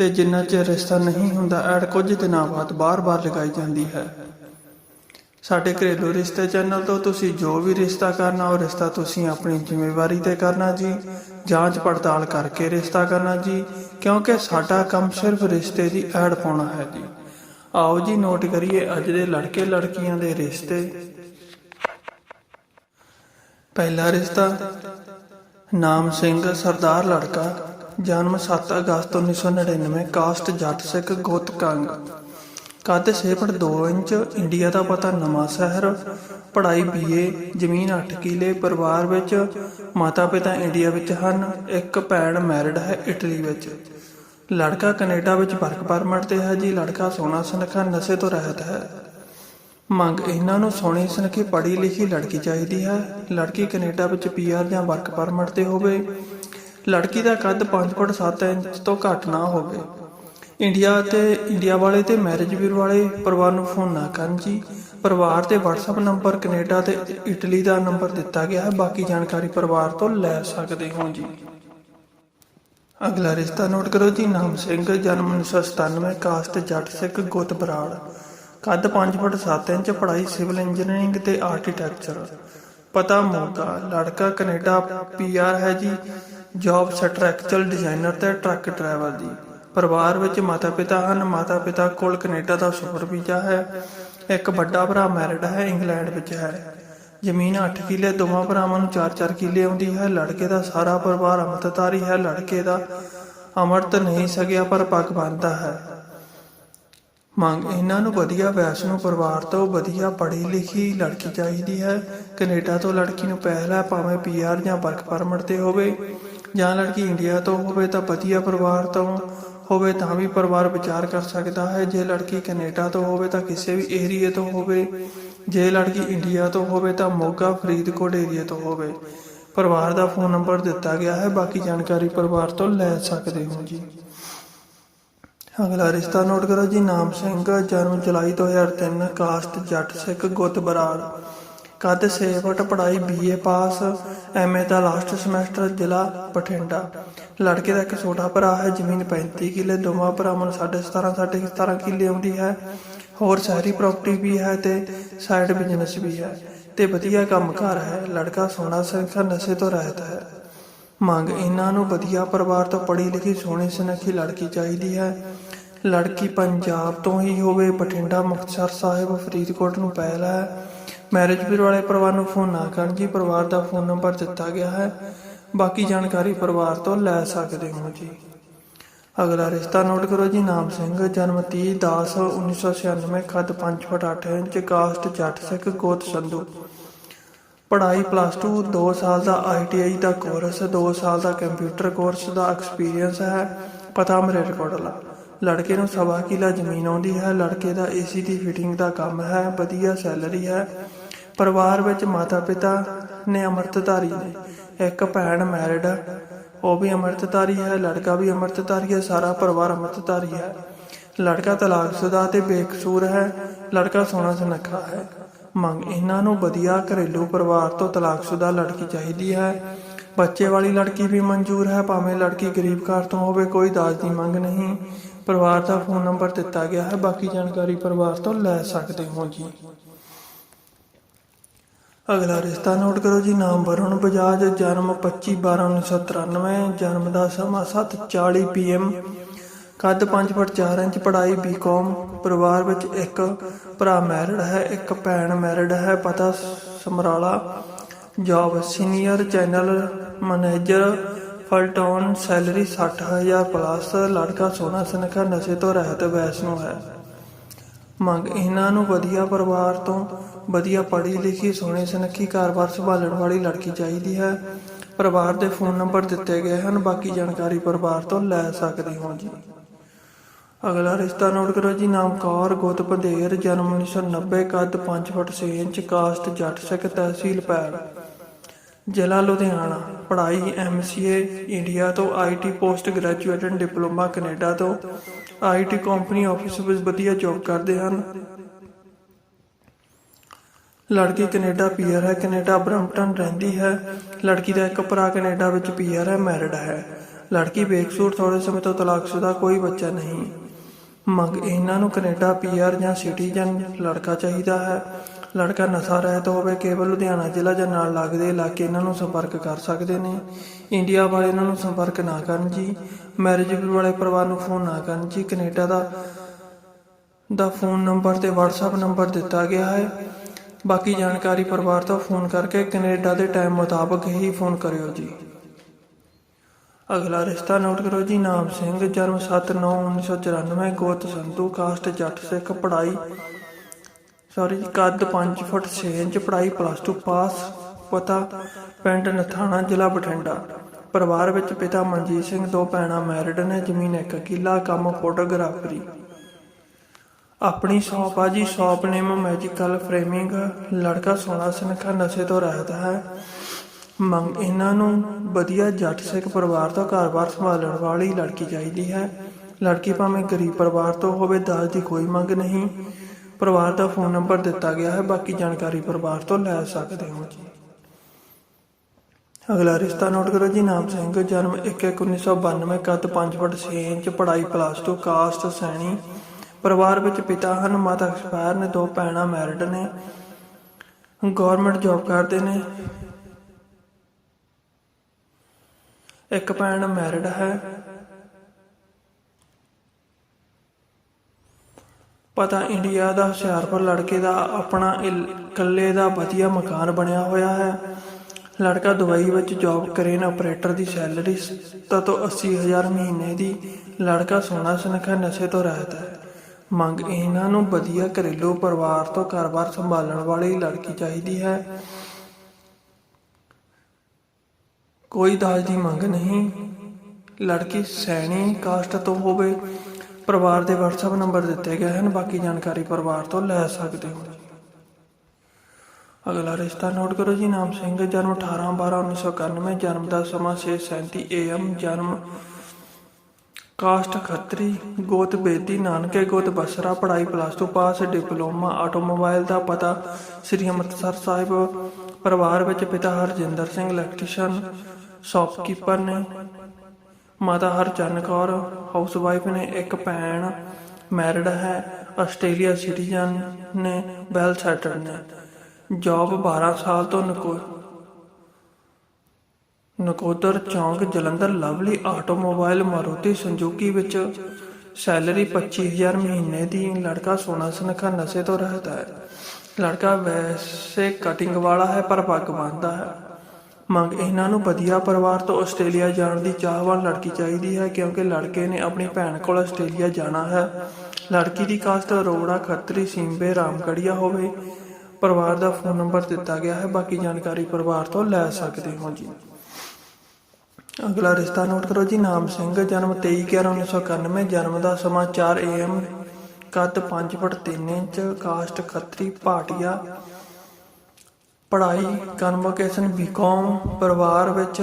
ਤੇ ਜਿੰਨਾ ਚਿਰ ਰਿਸ਼ਤਾ ਨਹੀਂ ਹੁੰਦਾ, ਐਡ ਕੁਝ ਦਿਨਾਂ ਬਾਅਦ ਬਾਰ-ਬਾਰ ਲਗਾਈ ਜਾਂਦੀ ਹੈ। ਸਾਡੇ ਘਰੇਲੂ ਰਿਸ਼ਤੇ ਚੈਨਲ ਤੋਂ ਤੁਸੀਂ ਜੋ ਵੀ ਰਿਸ਼ਤਾ ਕਰਨਾ, ਉਹ ਰਿਸ਼ਤਾ ਤੁਸੀਂ ਆਪਣੀ ਜ਼ਿੰਮੇਵਾਰੀ ਤੇ ਕਰਨਾ ਜੀ। ਜਾਂਚ ਪੜਤਾਲ ਕਰਕੇ ਰਿਸ਼ਤਾ ਕਰਨਾ ਜੀ, ਕਿਉਂਕਿ ਸਾਡਾ ਕੰਮ ਸਿਰਫ ਰਿਸ਼ਤੇ ਦੀ ਐਡ ਪਾਉਣਾ ਹੈ ਜੀ। ਆਓ ਜੀ, ਨੋਟ ਕਰੀਏ ਅੱਜ ਦੇ ਲੜਕੇ ਲੜਕੀਆਂ ਦੇ ਰਿਸ਼ਤੇ। ਪਹਿਲਾ ਰਿਸ਼ਤਾ, ਨਾਮ ਸਿੰਘ, ਸਰਦਾਰ ਲੜਕਾ। ਜਨਮ 7 ਅਗਸਤ 1999 ਕਾਸਟ ਜੱਟ ਸਿੱਖ ਗੋਤ ਕੰਗ ਕੱਦ 6 ਫੁੱਟ 2 ਇੰਚ, ਇੰਡੀਆ ਦਾ ਪਤਾ ਨਵਾਂ ਸ਼ਹਿਰ। ਪੜ੍ਹਾਈ ਬੀਏ ਜ਼ਮੀਨ 8 ਕਿਲੇ, ਪਰਿਵਾਰ ਵਿੱਚ ਮਾਤਾ ਪਿਤਾ ਇੰਡੀਆ ਵਿੱਚ ਹਨ। ਇੱਕ ਭੈਣ ਮੈਰਿਡ ਹੈ ਇਟਲੀ ਵਿੱਚ। ਲੜਕਾ ਕੈਨੇਡਾ ਵਿੱਚ ਵਰਕ ਪਰਮਿਟ ਤੇ ਹੈ ਜੀ। ਲੜਕਾ ਸੋਨਾ ਸੁਨੱਖਾ ਨਸ਼ੇ ਤੋਂ ਰਹਿਤ ਹੈ। ਮੰਗ, ਇਹਨਾਂ ਨੂੰ ਸੋਹਣੀ ਸੁਨੱਖੀ ਪੜ੍ਹੀ ਲਿਖੀ ਲੜਕੀ ਚਾਹੀਦੀ ਹੈ। ਲੜਕੀ ਕੈਨੇਡਾ ਵਿੱਚ ਪੀਆਰ ਜਾਂ ਵਰਕ ਪਰਮਿਟ ਤੇ ਹੋਵੇ। ਲੜਕੀ ਦਾ ਕੱਦ 5 ਫੁੱਟ 7 ਇੰਚ ਤੋਂ ਘੱਟ ਨਾ ਹੋਵੇ। ਇੰਡੀਆ ਤੇ ਇੰਡੀਆ ਵਾਲੇ ਤੇ ਮੈਰਿਜ ਬਿਊਰੋ ਵਾਲੇ ਪਰਿਵਾਰ ਨੂੰ ਫੋਨ ਨਾ ਕਰਨ ਜੀ। ਪਰਿਵਾਰ ਤੇ WhatsApp ਨੰਬਰ ਕੈਨੇਡਾ ਤੇ ਇਟਲੀ ਦਾ ਨੰਬਰ ਦਿੱਤਾ ਗਿਆ ਹੈ। ਬਾਕੀ ਜਾਣਕਾਰੀ ਪਰਿਵਾਰ ਤੋਂ ਲੈ ਸਕਦੇ ਹੋ ਜੀ। ਅਗਲਾ ਰਿਸ਼ਤਾ ਨੋਟ ਕਰੋ ਜੀ। ਨਾਮ ਸਿੰਘ, ਜਨਮ 1997 ਕਾਸਟ ਜੱਟ ਸਿੱਖ ਗੁੱਤ ਬਰਾੜ। ਕੱਦ 5 ਫੁੱਟ 7 ਇੰਚ, ਪੜ੍ਹਾਈ ਸਿਵਲ ਇੰਜੀਨੀਅਰਿੰਗ ਤੇ ਆਰਕੀਟੈਕਚਰ ਪਤਾ ਮੋਗਾ ਲੜਕਾ ਕੈਨੇਡਾ ਪੀਆਰ ਹੈ ਜੀ। ਜੌਬ ਸਟਰਕਚਰਲ ਡਿਜ਼ਾਈਨਰ ਤੇ ਟਰੱਕ ਡਰਾਈਵਰ ਦੀ। ਪਰਿਵਾਰ ਵਿੱਚ ਮਾਤਾ ਪਿਤਾ ਹਨ। ਮਾਤਾ ਪਿਤਾ ਕੋਲ ਕੈਨੇਡਾ ਦਾ ਸੁਪਰ ਵੀਜ਼ਾ ਹੈ। ਇੱਕ ਵੱਡਾ ਭਰਾ ਮੈਰਿਡ ਹੈ, ਇੰਗਲੈਂਡ ਵਿੱਚ ਹੈ। ਜ਼ਮੀਨ 8 ਕਿੱਲੇ, ਦੋਵਾਂ ਭਰਾਵਾਂ ਨੂੰ 4-4 ਕਿੱਲੇ ਆਉਂਦੀ ਹੈ। ਲੜਕੇ ਦਾ ਸਾਰਾ ਪਰਿਵਾਰ ਅੰਮ੍ਰਿਤਧਾਰੀ ਹੈ। ਲੜਕੇ ਦਾ ਅੰਮ੍ਰਿਤ ਨਹੀਂ ਸਕਿਆ ਪਰ ਪੱਗ ਬੰਨਦਾ ਹੈ। ਮੰਗ, ਇਹਨਾਂ ਨੂੰ ਵਧੀਆ ਵੈਸ਼ਨੂ ਪਰਿਵਾਰ ਤੋਂ ਵਧੀਆ ਪੜ੍ਹੀ ਲਿਖੀ ਲੜਕੀ ਚਾਹੀਦੀ ਹੈ। ਕੈਨੇਡਾ ਤੋਂ ਲੜਕੀ ਨੂੰ ਪਹਿਲਾ ਭਾਵੇਂ ਪੀਆਰ ਜਾਂ ਵਰਕ ਪਰਮਿਟ ਤੇ ਹੋਵੇ। ਜਾਂ ਲੜਕੀ ਇੰਡੀਆ ਤੋਂ ਹੋਵੇ ਤਾਂ ਵਧੀਆ ਪਰਿਵਾਰ ਤੋਂ ਹੋਵੇ ਤਾਂ ਵੀ ਪਰਿਵਾਰ ਵਿਚਾਰ ਕਰ ਸਕਦਾ ਹੈ। ਜੇ ਲੜਕੀ ਕੈਨੇਡਾ ਤੋਂ ਹੋਵੇ ਤਾਂ ਕਿਸੇ ਵੀ ਏਰੀਏ ਤੋਂ ਹੋਵੇ। ਜੇ ਲੜਕੀ ਇੰਡੀਆ ਤੋਂ ਹੋਵੇ ਤਾਂ ਮੋਗਾ, ਫਰੀਦਕੋਟ ਏਰੀਏ ਤੋਂ ਹੋਵੇ। ਪਰਿਵਾਰ ਦਾ ਫੋਨ ਨੰਬਰ ਦਿੱਤਾ ਗਿਆ ਹੈ। ਬਾਕੀ ਜਾਣਕਾਰੀ ਪਰਿਵਾਰ ਤੋਂ ਲੈ ਸਕਦੇ ਹੋ ਜੀ। ਅਗਲਾ ਰਿਸ਼ਤਾ ਨੋਟ ਕਰੋ ਜੀ। ਨਾਮ ਸਿੰਘ, ਜਨਮ ਜੁਲਾਈ 2003 ਕਾਸਟ ਜੱਟ ਸਿੱਖ ਗੁੱਤ ਬਰਾੜ। ਕੱਦ 6 ਫੁੱਟ ਪੜ੍ਹਾਈ ਬੀਏ ਪਾਸ ਐਮਏ ਦਾ ਲਾਸਟ ਸਮੈਸਟਰ ਜ਼ਿਲ੍ਹਾ ਬਠਿੰਡਾ। ਲੜਕੇ ਦਾ ਇੱਕ ਛੋਟਾ ਭਰਾ ਹੈ, ਜ਼ਮੀਨ 35 ਕਿੱਲੇ, ਦੋਵਾਂ ਭਰਾਵਾਂ ਨੂੰ 17.5 17.5 ਕਿੱਲੇ ਆਉਂਦੀ ਹੈ। ਹੋਰ ਸ਼ਹਿਰੀ ਪ੍ਰਾਪਰਟੀ ਵੀ ਹੈ ਤੇ ਸਾਈਡ ਬਿਜ਼ਨਸ ਵੀ ਹੈ ਤੇ ਵਧੀਆ ਕੰਮਕਾਰ ਹੈ। ਲੜਕਾ ਸੋਨਾ ਸਿੰਘ ਨਸ਼ੇ ਤੋਂ ਰਹਿਤ ਹੈ। ਮੰਗ, ਇਹਨਾਂ ਨੂੰ ਵਧੀਆ ਪਰਿਵਾਰ ਤੋਂ ਪੜ੍ਹੀ ਲਿਖੀ, ਸੋਹਣੀ ਸੁਨੱਖੀ ਲੜਕੀ ਚਾਹੀਦੀ ਹੈ। ਲੜਕੀ ਪੰਜਾਬ ਤੋਂ ਹੀ ਹੋਵੇ, ਬਠਿੰਡਾ ਮੁਕਤਸਰ ਸਾਹਿਬ, ਫਰੀਦਕੋਟ ਨੂੰ ਪਹਿਲ ਹੈ। ਮੈਰਿਜ ਬਿਊਰੋ ਵਾਲੇ ਪਰਿਵਾਰ ਨੂੰ ਫੋਨ ਨਾ ਕਰਨ ਜੀ, ਪਰਿਵਾਰ ਦਾ ਫੋਨ ਨੰਬਰ ਦਿੱਤਾ ਗਿਆ ਹੈ। ਬਾਕੀ ਜਾਣਕਾਰੀ ਪਰਿਵਾਰ ਤੋਂ ਲੈ ਸਕਦੇ ਹੋ ਜੀ। ਅਗਲਾ ਰਿਸ਼ਤਾ ਨੋਟ ਕਰੋ ਜੀ, ਨਾਮ ਸਿੰਘ, ਜਨਮ 30 10 1996 ਕੱਦ 5 foot 8 inch caste Jatt Sikh, ਗੋਤ ਸੰਧੂ। ਪੜ੍ਹਾਈ ਪਲੱਸ 2 2 ਸਾਲ ਦਾ ਆਈਟੀਆਈ ਦਾ ਕੋਰਸ 2 ਸਾਲ ਦਾ ਕੰਪਿਊਟਰ ਕੋਰਸ ਦਾ ਐਕਸਪੀਰੀਅੰਸ ਹੈ। ਪਤਾ ਮਰੇਟਕੋਟਲਾ ਲੜਕੇ ਨੂੰ ਸਵਾ ਕਿਲਾ ਜ਼ਮੀਨ ਆਉਂਦੀ ਹੈ। ਲੜਕੇ ਦਾ ਏਸੀ ਦੀ ਫਿਟਿੰਗ ਦਾ ਕੰਮ ਹੈ। ਵਧੀਆ ਸੈਲਰੀ ਹੈ। ਪਰਿਵਾਰ ਵਿੱਚ ਮਾਤਾ ਪਿਤਾ ਨੇ ਅੰਮ੍ਰਿਤਧਾਰੀ ਨੇ, ਇੱਕ ਭੈਣ ਮੈਰਿਡ ਉਹ ਵੀ ਅੰਮ੍ਰਿਤਧਾਰੀ ਹੈ, ਲੜਕਾ ਵੀ ਅੰਮ੍ਰਿਤਧਾਰੀ ਹੈ, ਸਾਰਾ ਪਰਿਵਾਰ ਅੰਮ੍ਰਿਤਧਾਰੀ ਹੈ। ਲੜਕਾ ਤਲਾਕਸ਼ੁਦਾ ਤੇ ਬੇਕਸੂਰ ਹੈ, ਲੜਕਾ ਸੋਹਣਾ ਸੁਨੱਖਾ ਹੈ। ਮੰਗ ਇਹਨਾਂ ਨੂੰ ਵਧੀਆ ਘਰੇਲੂ ਪਰਿਵਾਰ ਤੋਂ ਤਲਾਕਸ਼ੁਦਾ ਲੜਕੀ ਚਾਹੀਦੀ ਹੈ। ਬੱਚੇ ਵਾਲੀ ਲੜਕੀ ਵੀ ਮਨਜ਼ੂਰ ਹੈ, ਭਾਵੇਂ ਲੜਕੀ ਗਰੀਬ ਘਰ ਤੋਂ ਹੋਵੇ, ਕੋਈ ਦਾਜ ਦੀ ਮੰਗ ਨਹੀਂ। ਪਰਿਵਾਰ ਦਾ ਫੋਨ ਨੰਬਰ ਦਿੱਤਾ ਗਿਆ ਹੈ, ਬਾਕੀ ਜਾਣਕਾਰੀ ਪਰਿਵਾਰ ਤੋਂ ਲੈ ਸਕਦੇ ਹੋ ਜੀ। ਅਗਲਾ ਰਿਸ਼ਤਾ ਨੋਟ ਕਰੋ ਜੀ, ਨਾਮ ਵਰੁਣ ਬਜਾਜ, ਜਨਮ 25 12 1993 ਜਨਮ ਦਾ ਸਮਾਂ 7:40 ਪੀਐਮ ਕੱਦ 5 ਫੁੱਟ 4 ਇੰਚ, ਪੜ੍ਹਾਈ ਬੀਕਾਮ ਪਰਿਵਾਰ ਵਿੱਚ ਇੱਕ ਭਰਾ ਮੈਰਿਡ ਹੈ, ਇੱਕ ਭੈਣ ਮੈਰਿਡ ਹੈ, ਪਤਾ Samrala job senior channel manager ਫਲਟੌਨ salary 60000 plus ਲੜਕਾ ਸੋਨਾ ਸੁਨੱਖਾ, ਨਸ਼ੇ ਤੋਂ ਰਹਿਤ, ਵੈਸ਼ਨੂ ਹੈ। ਮੰਗ ਇਹਨਾਂ ਨੂੰ ਵਧੀਆ ਪਰਿਵਾਰ ਤੋਂ ਵਧੀਆ ਪੜ੍ਹੀ ਲਿਖੀ, ਸੋਹਣੇ ਸੁਨੱਖੀ ਘਰ-ਬਾਰ ਸੰਭਾਲਣ ਵਾਲੀ ਲੜਕੀ ਚਾਹੀਦੀ ਹੈ। ਪਰਿਵਾਰ ਦੇ ਫੋਨ ਨੰਬਰ ਦਿੱਤੇ ਗਏ ਹਨ, ਬਾਕੀ ਜਾਣਕਾਰੀ ਪਰਿਵਾਰ ਤੋਂ ਲੈ ਸਕਦੇ ਹੋ ਜੀ। ਅਗਲਾ ਰਿਸ਼ਤਾ ਨੋਟ ਕਰੋ ਜੀ, ਨਾਮ ਕੌਰ, ਗੋਤ ਪੰਧੇਰ ਜਨਮ 1990 ਕੱਦ 5 ਫੁੱਟ 6 ਇੰਚ ਕਾਸਟ ਜੱਟ ਸਿੱਖ ਤਹਿਸੀਲ ਪੈੜ ਜ਼ਿਲ੍ਹਾ ਲੁਧਿਆਣਾ, ਪੜ੍ਹਾਈ ਐਮਸੀਏ ਇੰਡੀਆ ਤੋਂ IT post graduate diploma Canada ਤੋਂ। ਆਈਟੀ ਕੰਪਨੀ ਆਫਿਸ ਵਿੱਚ ਵਧੀਆ ਜੌਬ ਕਰਦੇ ਹਨ। ਲੜਕੀ ਕੈਨੇਡਾ ਪੀਆਰ ਹੈ, ਕੈਨੇਡਾ ਬਰੰਪਟਨ ਰਹਿੰਦੀ ਹੈ। ਲੜਕੀ ਦਾ ਇੱਕ ਭਰਾ ਕੈਨੇਡਾ ਵਿੱਚ ਪੀਆਰ ਹੈ ਮੈਰਿਡ ਹੈ। ਲੜਕੀ ਬੇਕਸੂਰ ਥੋੜੇ ਸਮੇਂ ਤੋਂ ਤਲਾਕਸ਼ੁਦਾ ਕੋਈ ਬੱਚਾ ਨਹੀਂ। ਮੰਗ ਇਹਨਾਂ ਨੂੰ ਕੈਨੇਡਾ ਪੀਆਰ ਜਾਂ ਸਿਟੀਜ਼ਨ ਲੜਕਾ ਚਾਹੀਦਾ ਹੈ। ਲੜਕਾ ਨਸ਼ਾ ਰਹਿਤ ਹੋਵੇ ਕੇਵਲ ਲੁਧਿਆਣਾ ਜ਼ਿਲ੍ਹਾ ਜਾਂ ਨਾਲ ਲੱਗਦੇ ਇਲਾਕੇ ਇਹਨਾਂ ਨੂੰ ਸੰਪਰਕ ਕਰ ਸਕਦੇ ਨੇ। ਇੰਡੀਆ ਵਾਲੇ ਇਹਨਾਂ ਨੂੰ ਸੰਪਰਕ ਨਾ ਕਰਨ ਜੀ। ਮੈਰਿਜ ਵਾਲੇ ਪਰਿਵਾਰ ਨੂੰ ਫੋਨ ਨਾ ਕਰਨ ਜੀ। ਕੈਨੇਡਾ ਦਾ ਦਾ ਫੋਨ ਨੰਬਰ ਤੇ WhatsApp ਨੰਬਰ ਦਿੱਤਾ ਗਿਆ ਹੈ। ਬਾਕੀ ਜਾਣਕਾਰੀ ਪਰਿਵਾਰ ਤੋਂ ਫੋਨ ਕਰਕੇ ਕੈਨੇਡਾ ਦੇ ਟਾਈਮ ਮੁਤਾਬਕ ਹੀ ਫੋਨ ਕਰਿਓ ਜੀ। ਅਗਲਾ ਰਿਸ਼ਤਾ ਨੋਟ ਕਰੋ ਜੀ। ਨਾਮ ਸਿੰਘ, ਜਨਮ 7/9/1994 ਗੋਤ ਸੰਧੂ ਕਾਸਟ ਜੱਟ ਸਿੱਖ, ਪੜ੍ਹਾਈ ਸੌਰੀ ਕੱਦ 5 ਫੁੱਟ 6 ਇੰਚ ਪੜ੍ਹਾਈ ਪਲੱਸ 2 ਪਾਸ ਪਤਾ, ਪਿੰਡ ਨਥਾਣਾ, ਜ਼ਿਲ੍ਹਾ ਬਠਿੰਡਾ। ਪਰਿਵਾਰ ਵਿੱਚ ਪਿਤਾ ਮਨਜੀਤ ਸਿੰਘ, ਦੋ ਭੈਣਾਂ ਮੈਰਿਡ ਨੇ, ਜ਼ਮੀਨ ਇੱਕ ਕਿੱਲਾ, ਕੰਮ ਫੋਟੋਗ੍ਰਾਫਰੀ। ਆਪਣੀ ਸ਼ੌਪ ਆ ਜੀ, ਸ਼ੌਪ ਨੇਮ ਮੈਜੀਕਲ ਫਰੇਮਿੰਗ, ਲੜਕਾ ਸੋਨਾ ਸਨਖਾ, ਨਸ਼ੇ ਤੋਂ ਰਹਿਤ ਹੈ। ਮੰਗ ਇਹਨਾਂ ਨੂੰ, ਵਧੀਆ ਜੱਟ ਸਿੱਖ ਪਰਿਵਾਰ ਤੋਂ ਘਰ-ਬਾਰ ਸੰਭਾਲਣ ਵਾਲੀ ਲੜਕੀ ਚਾਹੀਦੀ ਹੈ। ਲੜਕੀ ਭਾਵੇਂ ਗਰੀਬ ਪਰਿਵਾਰ ਤੋਂ ਹੋਵੇ, ਦਾਜ ਦੀ ਕੋਈ ਮੰਗ ਨਹੀਂ। ਪਰਿਵਾਰ ਦਾ ਫੋਨ ਨੰਬਰ ਦਿੱਤਾ ਗਿਆ ਹੈ, ਬਾਕੀ ਜਾਣਕਾਰੀ ਪਰਿਵਾਰ ਤੋਂ ਲੈ ਸਕਦੇ ਹੋ ਜੀ। ਅਗਲਾ ਰਿਸ਼ਤਾ ਨੋਟ ਕਰੋ ਜੀ, ਨਾਮ ਸਿੰਘ, ਜਨਮ 1/1992 ਕੱਦ 5 ਫੁੱਟ 6 ਇੰਚ, ਪੜ੍ਹਾਈ ਪਲੱਸ 2 ਕਾਸਟ ਸੈਣੀ ਪਰਿਵਾਰ ਵਿੱਚ ਪਿਤਾ ਹਨ ਮਾਤਾ ਐਕਸਪਾਇਰ ਨੇ ਦੋ ਭੈਣਾਂ ਮੈਰਿਡ ਨੇ। ਗਵਰਨਮੈਂਟ ਜੌਬ ਕਰਦੇ ਨੇ। ਇੱਕ ਭੈਣ ਮੈਰਿਡ ਹੈ। ਪਤਾ ਇੰਡੀਆ ਦਾ ਹੁਸ਼ਿਆਰਪੁਰ ਲੜਕੇ ਦਾ ਆਪਣਾ ਇਲ- ਇਕੱਲੇ ਦਾ ਵਧੀਆ ਮਕਾਨ ਬਣਿਆ ਹੋਇਆ ਹੈ। ਲੜਕਾ ਦੁਬਈ ਵਿੱਚ ਜੌਬ ਕਰੇਨ ਆਪਰੇਟਰ ਦੀ ਸੈਲਰੀ 70 ਤੋਂ 80 ਮਹੀਨੇ ਦੀ। ਲੜਕਾ ਸੋਨਾ ਸੁਨੱਖਾ ਨਸ਼ੇ ਤੋਂ ਰਹਿਤ ਹੈ। ਮੰਗ ਇਹਨਾਂ ਨੂੰ ਵਧੀਆ ਘਰੇਲੂ ਪਰਿਵਾਰ ਤੋਂ ਘਰ-ਬਾਰ ਸੰਭਾਲਣ ਵਾਲੀ ਲੜਕੀ ਚਾਹੀਦੀ ਹੈ। ਕੋਈ ਦਾਜ ਦੀ ਮੰਗ ਨਹੀਂ। ਲੜਕੀ ਸੈਣੀ ਕਾਸਟ ਤੋਂ ਹੋਵੇ। ਪਰਿਵਾਰ ਦੇ WhatsApp ਨੰਬਰ ਦਿੱਤੇ ਗਏ ਹਨ। ਬਾਕੀ ਜਾਣਕਾਰੀ ਪਰਿਵਾਰ ਤੋਂ ਲੈ ਸਕਦੇ ਹੋ। ਅਗਲਾ ਰਿਸ਼ਤਾ ਨੋਟ ਕਰੋ ਜੀ। ਨਾਮ ਸਿੰਘ, ਜਨਮ 18 12 1991 ਜਨਮ ਦਾ ਸਮਾਂ 6:37 AM ਜਨਮ ਕਾਸਟ ਖੱਤਰੀ, ਗੋਤ ਬੇਦੀ ਨਾਨਕੇ, ਗੋਤ ਬਸਰਾ, ਪੜ੍ਹਾਈ ਪਲੱਸ 2 ਪਾਸ, ਡਿਪਲੋਮਾ, ਆਟੋਮੋਬਾਈਲ ਦਾ ਪਤਾ, ਸ੍ਰੀ ਅੰਮ੍ਰਿਤਸਰ ਸਾਹਿਬ, ਪਰਿਵਾਰ ਵਿੱਚ ਪਿਤਾ ਹਰਜਿੰਦਰ ਸਿੰਘ ਇਲੈਕਟ੍ਰੀਸ਼ੀਅਨ ਸ਼ਾਪਕੀਪਰ ਨੇ ਮਾਤਾ ਹਰਚਰਨ ਕੌਰ ਹਾਊਸਵਾਈਫ ਨੇ ਇੱਕ ਭੈਣ ਮੈਰਿਡ ਹੈ, ਆਸਟ੍ਰੇਲੀਆ ਸਿਟੀਜ਼ਨ ਨੇ ਵੈਲ ਸੈਟਲਡ ਨੇ। ਜੌਬ 12 ਸਾਲ ਤੋਂ ਨਕੋ, ਨਕੋਦਰ ਚੌਂਕ ਜਲੰਧਰ ਲਵਲੀ ਆਟੋਮੋਬਾਈਲ ਮਾਰੂਤੀ ਸੰਜੂਕੀ ਵਿੱਚ ਸੈਲਰੀ 25000 ਮਹੀਨੇ ਦੀ, ਲੜਕਾ ਸੋਨਾ ਸਨਖਾ ਨਸ਼ੇ ਤੋਂ ਰਹਿਤ ਹੈ। ਲੜਕਾ ਵੈਸੇ ਕਟਿੰਗ ਵਾਲਾ ਹੈ, ਪਰ ਪੱਗ ਬੰਨਦਾ ਹੈ। ਮੰਗ ਇਹਨਾਂ ਨੂੰ ਵਧੀਆ ਪਰਿਵਾਰ ਤੋਂ ਆਸਟ੍ਰੇਲੀਆ ਜਾਣ ਦੀ ਚਾਹਵਾਨ ਲੜਕੀ ਚਾਹੀਦੀ ਹੈ, ਕਿਉਂਕਿ ਲੜਕੇ ਨੇ ਆਪਣੀ ਭੈਣ ਕੋਲ ਆਸਟ੍ਰੇਲੀਆ ਜਾਣਾ ਹੈ। ਲੜਕੀ ਦੀ ਕਾਸਟ ਅਰੋੜਾ, ਖੱਤਰੀ ਸਿੰਬੇ ਰਾਮਗੜੀਆ ਹੋਵੇ, ਪਰਿਵਾਰ ਦਾ ਫੋਨ ਨੰਬਰ ਦਿੱਤਾ ਗਿਆ ਹੈ। ਬਾਕੀ ਜਾਣਕਾਰੀ ਪਰਿਵਾਰ ਤੋਂ ਲੈ ਸਕਦੇ ਹੋ ਜੀ। ਅਗਲਾ ਰਿਸ਼ਤਾ ਨੋਟ ਕਰੋ ਜੀ, ਨਾਮ ਸਿੰਘ, ਜਨਮ 23/11/1991 ਜਨਮ ਦਾ ਸਮਾਂ 4 AM ਕੱਦ 5 foot 3 inch, caste Khatri, Bhatia ਪੜ੍ਹਾਈ ਕਨਵੋਕੇਸ਼ਨ ਬੀਕਾਮ ਪਰਿਵਾਰ ਵਿੱਚ